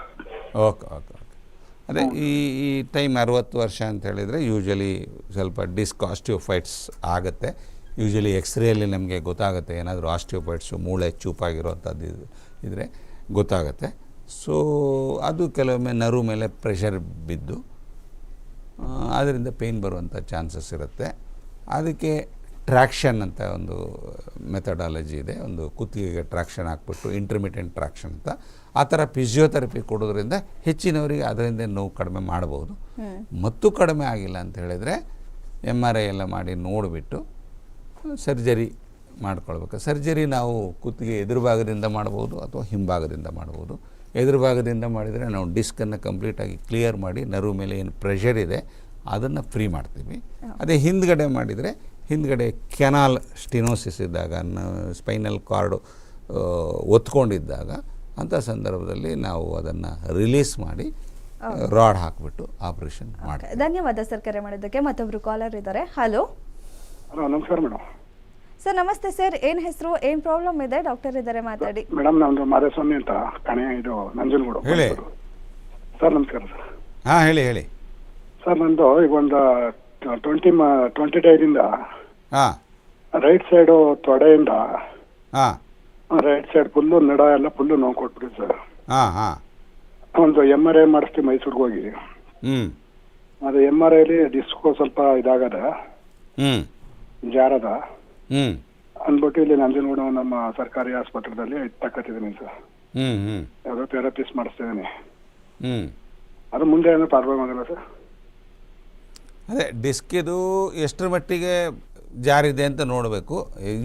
Okay okay okay. ಅದೇ ಈ ಈ ಟೈಮ್ ಅರುವತ್ತು ವರ್ಷ ಅಂತ ಹೇಳಿದರೆ ಯೂಶಲಿ ಸ್ವಲ್ಪ ಡಿಸ್ಕಾಸ್ಟಿವ್ ಫೈಟ್ಸ್ ಆಗುತ್ತೆ. ಯೂಶಲಿ ಎಕ್ಸ್ರೇಯಲ್ಲಿ ನಮಗೆ ಗೊತ್ತಾಗುತ್ತೆ ಏನಾದರೂ ಆಸ್ಟಿಯೋಪೈಟ್ಸು ಮೂಳೆ ಚೂಪಾಗಿರುವಂಥದ್ದು ಇದು ಇದ್ದರೆ ಗೊತ್ತಾಗುತ್ತೆ. ಸೊ ಅದು ಕೆಲವೊಮ್ಮೆ ನರು ಮೇಲೆ ಪ್ರೆಷರ್ ಬಿದ್ದು ಅದರಿಂದ ಪೇಯ್ನ್ ಬರುವಂಥ ಚಾನ್ಸಸ್ ಇರುತ್ತೆ. ಅದಕ್ಕೆ ಟ್ರ್ಯಾಕ್ಷನ್ ಅಂತ ಒಂದು ಮೆಥಡಾಲಜಿ ಇದೆ. ಒಂದು ಕುತ್ತಿಗೆಗೆ ಟ್ರ್ಯಾಕ್ಷನ್ ಹಾಕ್ಬಿಟ್ಟು ಇಂಟರ್ಮಿಟೆಂಟ್ ಟ್ರ್ಯಾಕ್ಷನ್ ಅಂತ. ಆ ಥರ ಫಿಸಿಯೋಥೆರಪಿ ಕೊಡೋದ್ರಿಂದ ಹೆಚ್ಚಿನವರಿಗೆ ಅದರಿಂದ ನೋವು ಕಡಿಮೆ ಮಾಡ್ಬೋದು. ಮತ್ತು ಕಡಿಮೆ ಆಗಿಲ್ಲ ಅಂತ ಹೇಳಿದರೆ ಎಂ ಆರ್ ಐ ಎಲ್ಲ ಮಾಡಿ ನೋಡಿಬಿಟ್ಟು ಸರ್ಜರಿ ಮಾಡ್ಕೊಳ್ಬೇಕು. ಸರ್ಜರಿ ನಾವು ಕುತ್ತಿಗೆ ಎದುರು ಭಾಗದಿಂದ ಮಾಡ್ಬೋದು ಅಥವಾ ಹಿಂಭಾಗದಿಂದ ಮಾಡ್ಬೋದು. ಎದುರು ಭಾಗದಿಂದ ಮಾಡಿದರೆ ನಾವು ಡಿಸ್ಕನ್ನು ಕಂಪ್ಲೀಟಾಗಿ ಕ್ಲಿಯರ್ ಮಾಡಿ ನರ್ವ್ ಮೇಲೆ ಏನು ಪ್ರೆಷರ್ ಇದೆ ಅದನ್ನು ಫ್ರೀ ಮಾಡ್ತೀವಿ. ಅದೇ ಹಿಂದ್ಗಡೆ ಮಾಡಿದರೆ ಹಿಂದ್ಗಡೆ ಕೆನಾಲ್ ಸ್ಟಿನೋಸಿಸ್ ಇದ್ದಾಗ ಸ್ಪೈನಲ್ ಕಾರ್ಡು ಒತ್ಕೊಂಡಿದ್ದಾಗ ಅಂಥ ಸಂದರ್ಭದಲ್ಲಿ ನಾವು ಅದನ್ನು ರಿಲೀಸ್ ಮಾಡಿ ರಾಡ್ ಹಾಕಿಬಿಟ್ಟು ಆಪ್ರೇಷನ್ ಮಾಡಿ ಧನ್ಯವಾದ ಸರ್ ಕರೆ ಮಾಡಿದ್ದಕ್ಕೆ. ಮತ್ತೊಬ್ಬರು ಕಾಲರ್ ಇದ್ದಾರೆ. ಹಲೋ. ಹಲೋ ನಮಸ್ಕಾರ ಮೇಡಮ್. ಸರ್ ನಮಸ್ತೆ ಸರ್. ಏನ್ ಹೆಸರು ಏನ್ ಪ್ರಾಬ್ಲಮ್ ಇದೆ? ಡಾಕ್ಟರ್ ಇದ್ದಾರೆ ಮಾತಾಡಿ. ಮೇಡಮ್ ನಮ್ದು ಮಾದೇಸ್ವಾಮಿ ಅಂತ ಕಣೆ ಇದು ನಂಜನಗೂಡು ಹೇಳಿ. ಸರ್ ನಮಸ್ಕಾರ ಸರ್. ಹಾ ಹೇಳಿ ಹೇಳಿ. ಸರ್ ನಂದು ಈಗ ಒಂದು ಟ್ವೆಂಟಿ ಟ್ವೆಂಟಿ ಡೇದಿಂದ ಹಾಂ. ರೈಟ್ ಸೈಡು ತೊಡೆಯಿಂದ ಹಾಂ. ರೈಟ್ ಸೈಡ್ ಫುಲ್ಲು ನಡ ಎಲ್ಲ ಫುಲ್ಲು ನೋವು ಕೊಟ್ಬಿಡಿ ಸರ್. ಹಾಂ ಹಾಂ. ಒಂದು ಎಂ ಆರ್ ಐ ಮಾಡಿಸ್ತೀವಿ ಮೈಸೂರಿಗೆ ಹೋಗಿ. ಹ್ಞೂ ಅದು ಎಂ ಆರ್ ಐಲಿ ಡಿಸ್ಕೋ ಸ್ವಲ್ಪ ಇದಾಗದ. ಹ್ಞೂ ಜಾರದ. ಹ್ಞೂ ಅಂದ್ಬಿಟ್ಟು ಇಲ್ಲಿ ನಂಜನಗೂಡ ನಮ್ಮ ಸರ್ಕಾರಿ ಆಸ್ಪತ್ರೆದಲ್ಲಿ ತಕ್ಕತ್ತಿದ್ದೀನಿ ಸರ್. ಹ್ಞೂ ಯಾವುದೋ ಥೆರಪಿಸ್ ಮಾಡಿಸ್ತಿದ್ದೀನಿ. ಹ್ಞೂ ಅದು ಮುಂದೆ ಏನೋ ಪ್ರಾಬ್ಲಮ್ ಆಗಲ್ಲ ಸರ್. ಅದೇ ಡಿಸ್ಕಿದು ಎಷ್ಟರ ಮಟ್ಟಿಗೆ ಜಾರಿದೆ ಅಂತ ನೋಡಬೇಕು.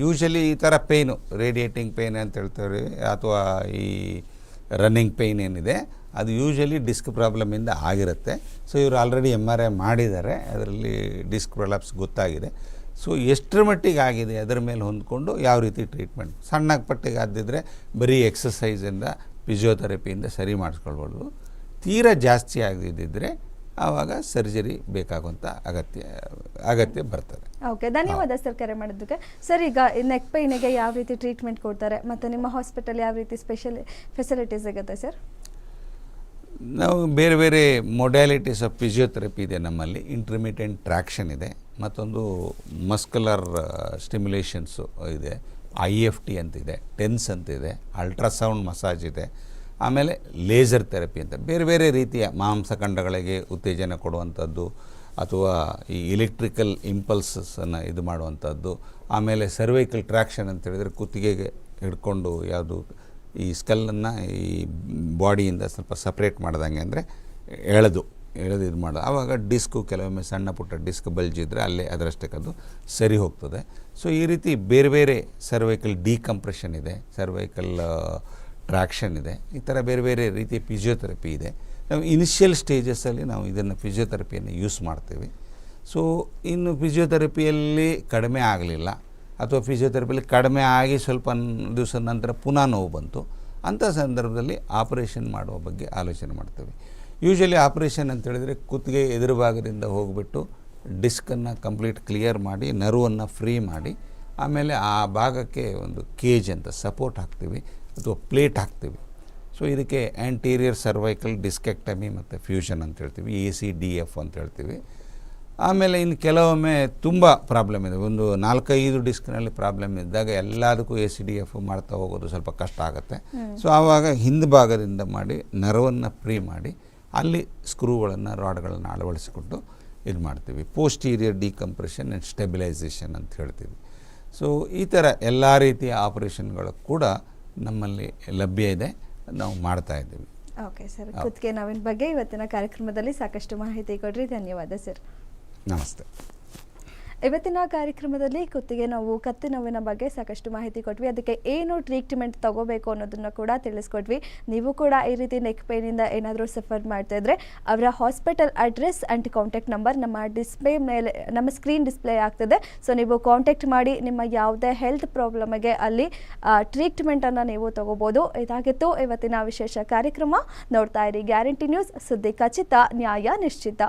ಯೂಶಲಿ ಈ ಥರ ಪೇಯ್ನು ರೇಡಿಯೇಟಿಂಗ್ ಪೇಯ್ನ್ ಅಂತ ಹೇಳ್ತಾರೆ ಅಥವಾ ಈ ರನ್ನಿಂಗ್ ಪೇಯ್ನ್ ಏನಿದೆ ಅದು ಯೂಶಲಿ ಡಿಸ್ಕ್ ಪ್ರಾಬ್ಲಮಿಂದ ಆಗಿರುತ್ತೆ. ಸೊ ಇವರು ಆಲ್ರೆಡಿ ಎಂ ಆರ್ ಐ ಮಾಡಿದ್ದಾರೆ ಅದರಲ್ಲಿ ಡಿಸ್ಕ್ ಪ್ರಾಬ್ಲಮ್ಸ್ ಗೊತ್ತಾಗಿದೆ. ಸೊ ಎಷ್ಟರ ಮಟ್ಟಿಗೆ ಆಗಿದೆ ಅದರ ಮೇಲೆ ಹೊಂದ್ಕೊಂಡು ಯಾವ ರೀತಿ ಟ್ರೀಟ್ಮೆಂಟ್? ಸಣ್ಣ ಪಟ್ಟಿಗೆ ಬರೀ ಎಕ್ಸಸೈಸಿಂದ ಫಿಸಿಯೋಥೆರಪಿಯಿಂದ ಸರಿ ಮಾಡಿಸ್ಕೊಳ್ಬೋದು. ತೀರಾ ಜಾಸ್ತಿ ಆಗದಿದ್ದರೆ ಆವಾಗ ಸರ್ಜರಿ ಬೇಕಾಗುವಂಥ ಅಗತ್ಯ ಅಗತ್ಯ ಬರ್ತದೆ. ಓಕೆ ಧನ್ಯವಾದ ಸರ್ ಕರೆ ಮಾಡಿದ್ದಕ್ಕೆ. ಸರ್ ಈಗ ನೆಕ್ ಪೈನಿಗೆ ಯಾವ ರೀತಿ ಟ್ರೀಟ್ಮೆಂಟ್ ಕೊಡ್ತಾರೆ ಮತ್ತು ನಿಮ್ಮ ಹಾಸ್ಪಿಟಲ್ ಯಾವ ರೀತಿ ಸ್ಪೆಷಲ್ ಫೆಸಿಲಿಟೀಸ್ ಸಿಗುತ್ತೆ ಸರ್? ನಾವು ಬೇರೆ ಬೇರೆ ಮೊಡ್ಯಾಲಿಟೀಸ್ ಆಫ್ ಫಿಸಿಯೋಥೆರಪಿ ಇದೆ ನಮ್ಮಲ್ಲಿ. ಇಂಟರ್ಮಿಟೆಂಟ್ ಟ್ರ್ಯಾಕ್ಷನ್ ಇದೆ. ಮತ್ತೊಂದು ಮಸ್ಕುಲರ್ ಸ್ಟಿಮ್ಯುಲೇಷನ್ಸು ಇದೆ. ಐ ಎಫ್ ಟಿ ಅಂತಿದೆ, ಟೆನ್ಸ್ ಅಂತಿದೆ ಅಲ್ಟ್ರಾಸೌಂಡ್ ಮಸಾಜ್ ಇದೆ, ಆಮೇಲೆ ಲೇಸರ್ ಥೆರಪಿ ಅಂತ. ಬೇರೆ ಬೇರೆ ರೀತಿಯ ಮಾಂಸಖಂಡಗಳಿಗೆ ಉತ್ತೇಜನ ಕೊಡುವಂಥದ್ದು, ಅಥವಾ ಈ ಎಲೆಕ್ಟ್ರಿಕಲ್ ಇಂಪಲ್ಸನ್ನು ಇದು ಮಾಡುವಂಥದ್ದು, ಆಮೇಲೆ ಸರ್ವೈಕಲ್ ಟ್ರ್ಯಾಕ್ಷನ್ ಅಂತ ಹೇಳಿದರೆ ಕುತ್ತಿಗೆಗೆ ಹಿಡ್ಕೊಂಡು ಯಾವುದು, ಈ ಸ್ಕಲ್ಲನ್ನು ಈ ಬಾಡಿಯಿಂದ ಸ್ವಲ್ಪ ಸಪ್ರೇಟ್ ಮಾಡ್ದಂಗೆ ಅಂದರೆ ಎಳೆದು. ಎಳೆದು ಇದು ಮಾಡೋದು. ಆವಾಗ ಡಿಸ್ಕು, ಕೆಲವೊಮ್ಮೆ ಸಣ್ಣ ಪುಟ್ಟ ಡಿಸ್ಕ್ ಬಲ್ಜಿದ್ರೆ ಅಲ್ಲೇ ಅದರಷ್ಟಕ್ಕೆ ಅದು ಸರಿ ಹೋಗ್ತದೆ. ಸೊ ಈ ರೀತಿ ಬೇರೆ ಬೇರೆ ಸರ್ವೈಕಲ್ ಡಿಕಂಪ್ರೆಷನ್ ಇದೆ ಸರ್ವೈಕಲ್ ಟ್ರಾಕ್ಷನ್ ಇದೆ, ಈ ಥರ ಬೇರೆ ಬೇರೆ ರೀತಿಯ ಫಿಸಿಯೋಥೆರಪಿ ಇದೆ. ನಾವು ಇನಿಷಿಯಲ್ ಸ್ಟೇಜಸ್ಸಲ್ಲಿ ನಾವು ಇದನ್ನು ಫಿಸಿಯೋಥೆರಪಿಯನ್ನು ಯೂಸ್ ಮಾಡ್ತೀವಿ. ಸೊ ಇನ್ನು ಫಿಸಿಯೋಥೆರಪಿಯಲ್ಲಿ ಕಡಿಮೆ ಆಗಲಿಲ್ಲ. ಅಥವಾ ಫಿಸಿಯೋಥೆರಪಿಯಲ್ಲಿ ಕಡಿಮೆ ಆಗಿ ಸ್ವಲ್ಪ ದಿವಸದ ನಂತರ ಪುನಃ ನೋವು ಬಂತು. ಅಂಥ ಸಂದರ್ಭದಲ್ಲಿ ಆಪರೇಷನ್ ಮಾಡುವ ಬಗ್ಗೆ ಆಲೋಚನೆ ಮಾಡ್ತೇವೆ. ಯೂಶಲಿ ಆಪರೇಷನ್ ಅಂತ ಹೇಳಿದರೆ ಕುತ್ತಿಗೆ ಎದುರು ಭಾಗದಿಂದ ಹೋಗಿಬಿಟ್ಟು ಡಿಸ್ಕನ್ನು ಕಂಪ್ಲೀಟ್ ಕ್ಲಿಯರ್ ಮಾಡಿ ನರ್ವನ್ನು ಫ್ರೀ ಮಾಡಿ ಆಮೇಲೆ ಆ ಭಾಗಕ್ಕೆ ಒಂದು ಕೇಜ್ ಅಂತ ಸಪೋರ್ಟ್ ಹಾಕ್ತೀವಿ ಅಥವಾ ಪ್ಲೇಟ್ ಹಾಕ್ತೀವಿ. ಸೊ ಇದಕ್ಕೆ ಆ್ಯಂಟೀರಿಯರ್ ಸರ್ವೈಕಲ್ ಡಿಸ್ಕೆಕ್ಟಮಿ ಮತ್ತು ಫ್ಯೂಷನ್ ಅಂತ ಹೇಳ್ತೀವಿ ಎ ಸಿ ಡಿ ಎಫ್ ಅಂತ ಹೇಳ್ತೀವಿ. ಆಮೇಲೆ ಇನ್ನು ಕೆಲವೊಮ್ಮೆ ತುಂಬ ಪ್ರಾಬ್ಲಮ್ ಇದೆ. ಒಂದು ನಾಲ್ಕೈದು ಡಿಸ್ಕ್ನಲ್ಲಿ ಪ್ರಾಬ್ಲಮ್ ಇದ್ದಾಗ ಎಲ್ಲದಕ್ಕೂ ಎ ಸಿ ಡಿ ಎಫ್ ಮಾಡ್ತಾ ಹೋಗೋದು ಸ್ವಲ್ಪ ಕಷ್ಟ ಆಗುತ್ತೆ. ಸೊ ಆವಾಗ ಹಿಂದ್ಭಾಗದಿಂದ ಮಾಡಿ ನರವನ್ನು ಫ್ರೀ ಮಾಡಿ ಅಲ್ಲಿ ಸ್ಕ್ರೂಗಳನ್ನು ರಾಡ್ಗಳನ್ನು ಅಳವಡಿಸಿಕೊಂಡು ಇದು ಮಾಡ್ತೀವಿ. ಪೋಸ್ಟೀರಿಯರ್ ಡಿಕಂಪ್ರೆಷನ್ ಆ್ಯಂಡ್ ಸ್ಟೆಬಿಲೈಸೇಷನ್ ಅಂತ ಹೇಳ್ತೀವಿ. ಸೊ ಈ ಥರ ಎಲ್ಲ ರೀತಿಯ ಆಪರೇಷನ್ಗಳು ಕೂಡ ನಮ್ಮಲ್ಲಿ ಲಭ್ಯ ಇದೆ. ನಾವು ಮಾಡ್ತಾ ಇದ್ದೀವಿ. Okay sir. ಕುತ್ತಿಗೆ ನಾವಿನ ಬಗ್ಗೆ ಇವತ್ತಿನ ಕಾರ್ಯಕ್ರಮದಲ್ಲಿ ಸಾಕಷ್ಟು ಮಾಹಿತಿ ಕೊಡ್ರಿ. ಧನ್ಯವಾದ ಸರ್. ನಮಸ್ತೆ. ಇವತ್ತಿನ ಕಾರ್ಯಕ್ರಮದಲ್ಲಿ ಕುತ್ತಿಗೆ ನೋವು, ಕತ್ತಿ ನೋವಿನ ಬಗ್ಗೆ ಸಾಕಷ್ಟು ಮಾಹಿತಿ ಕೊಟ್ವಿ. ಅದಕ್ಕೆ ಏನು ಟ್ರೀಟ್ಮೆಂಟ್ ತಗೋಬೇಕು ಅನ್ನೋದನ್ನ ಕೂಡ ತಿಳಿಸ್ಕೊಟ್ವಿ. ನೀವು ಕೂಡ ಈ ರೀತಿ ನೆಕ್ ಪೇನಿಂದ ಏನಾದರೂ ಸಫರ್ ಮಾಡ್ತಾ ಇದ್ರೆ ಅವರ hospital address and contact number ನಮ್ಮ ಡಿಸ್ಪ್ಲೇ ಮೇಲೆ, ನಮ್ಮ ಸ್ಕ್ರೀನ್ ಡಿಸ್ಪ್ಲೇ ಆಗ್ತದೆ. ಸೊ ನೀವು ಕಾಂಟ್ಯಾಕ್ಟ್ ಮಾಡಿ ನಿಮ್ಮ ಯಾವುದೇ ಹೆಲ್ತ್ ಪ್ರಾಬ್ಲಮ್ಗೆ ಅಲ್ಲಿ ಟ್ರೀಟ್ಮೆಂಟನ್ನು ನೀವು ತಗೋಬೋದು. ಇದಾಗಿತ್ತು ಇವತ್ತಿನ ವಿಶೇಷ ಕಾರ್ಯಕ್ರಮ. ನೋಡ್ತಾ ಇರಿ ಗ್ಯಾರಂಟಿ ನ್ಯೂಸ್ ಸುದ್ದಿ ಖಚಿತ, ನ್ಯಾಯ ನಿಶ್ಚಿತ.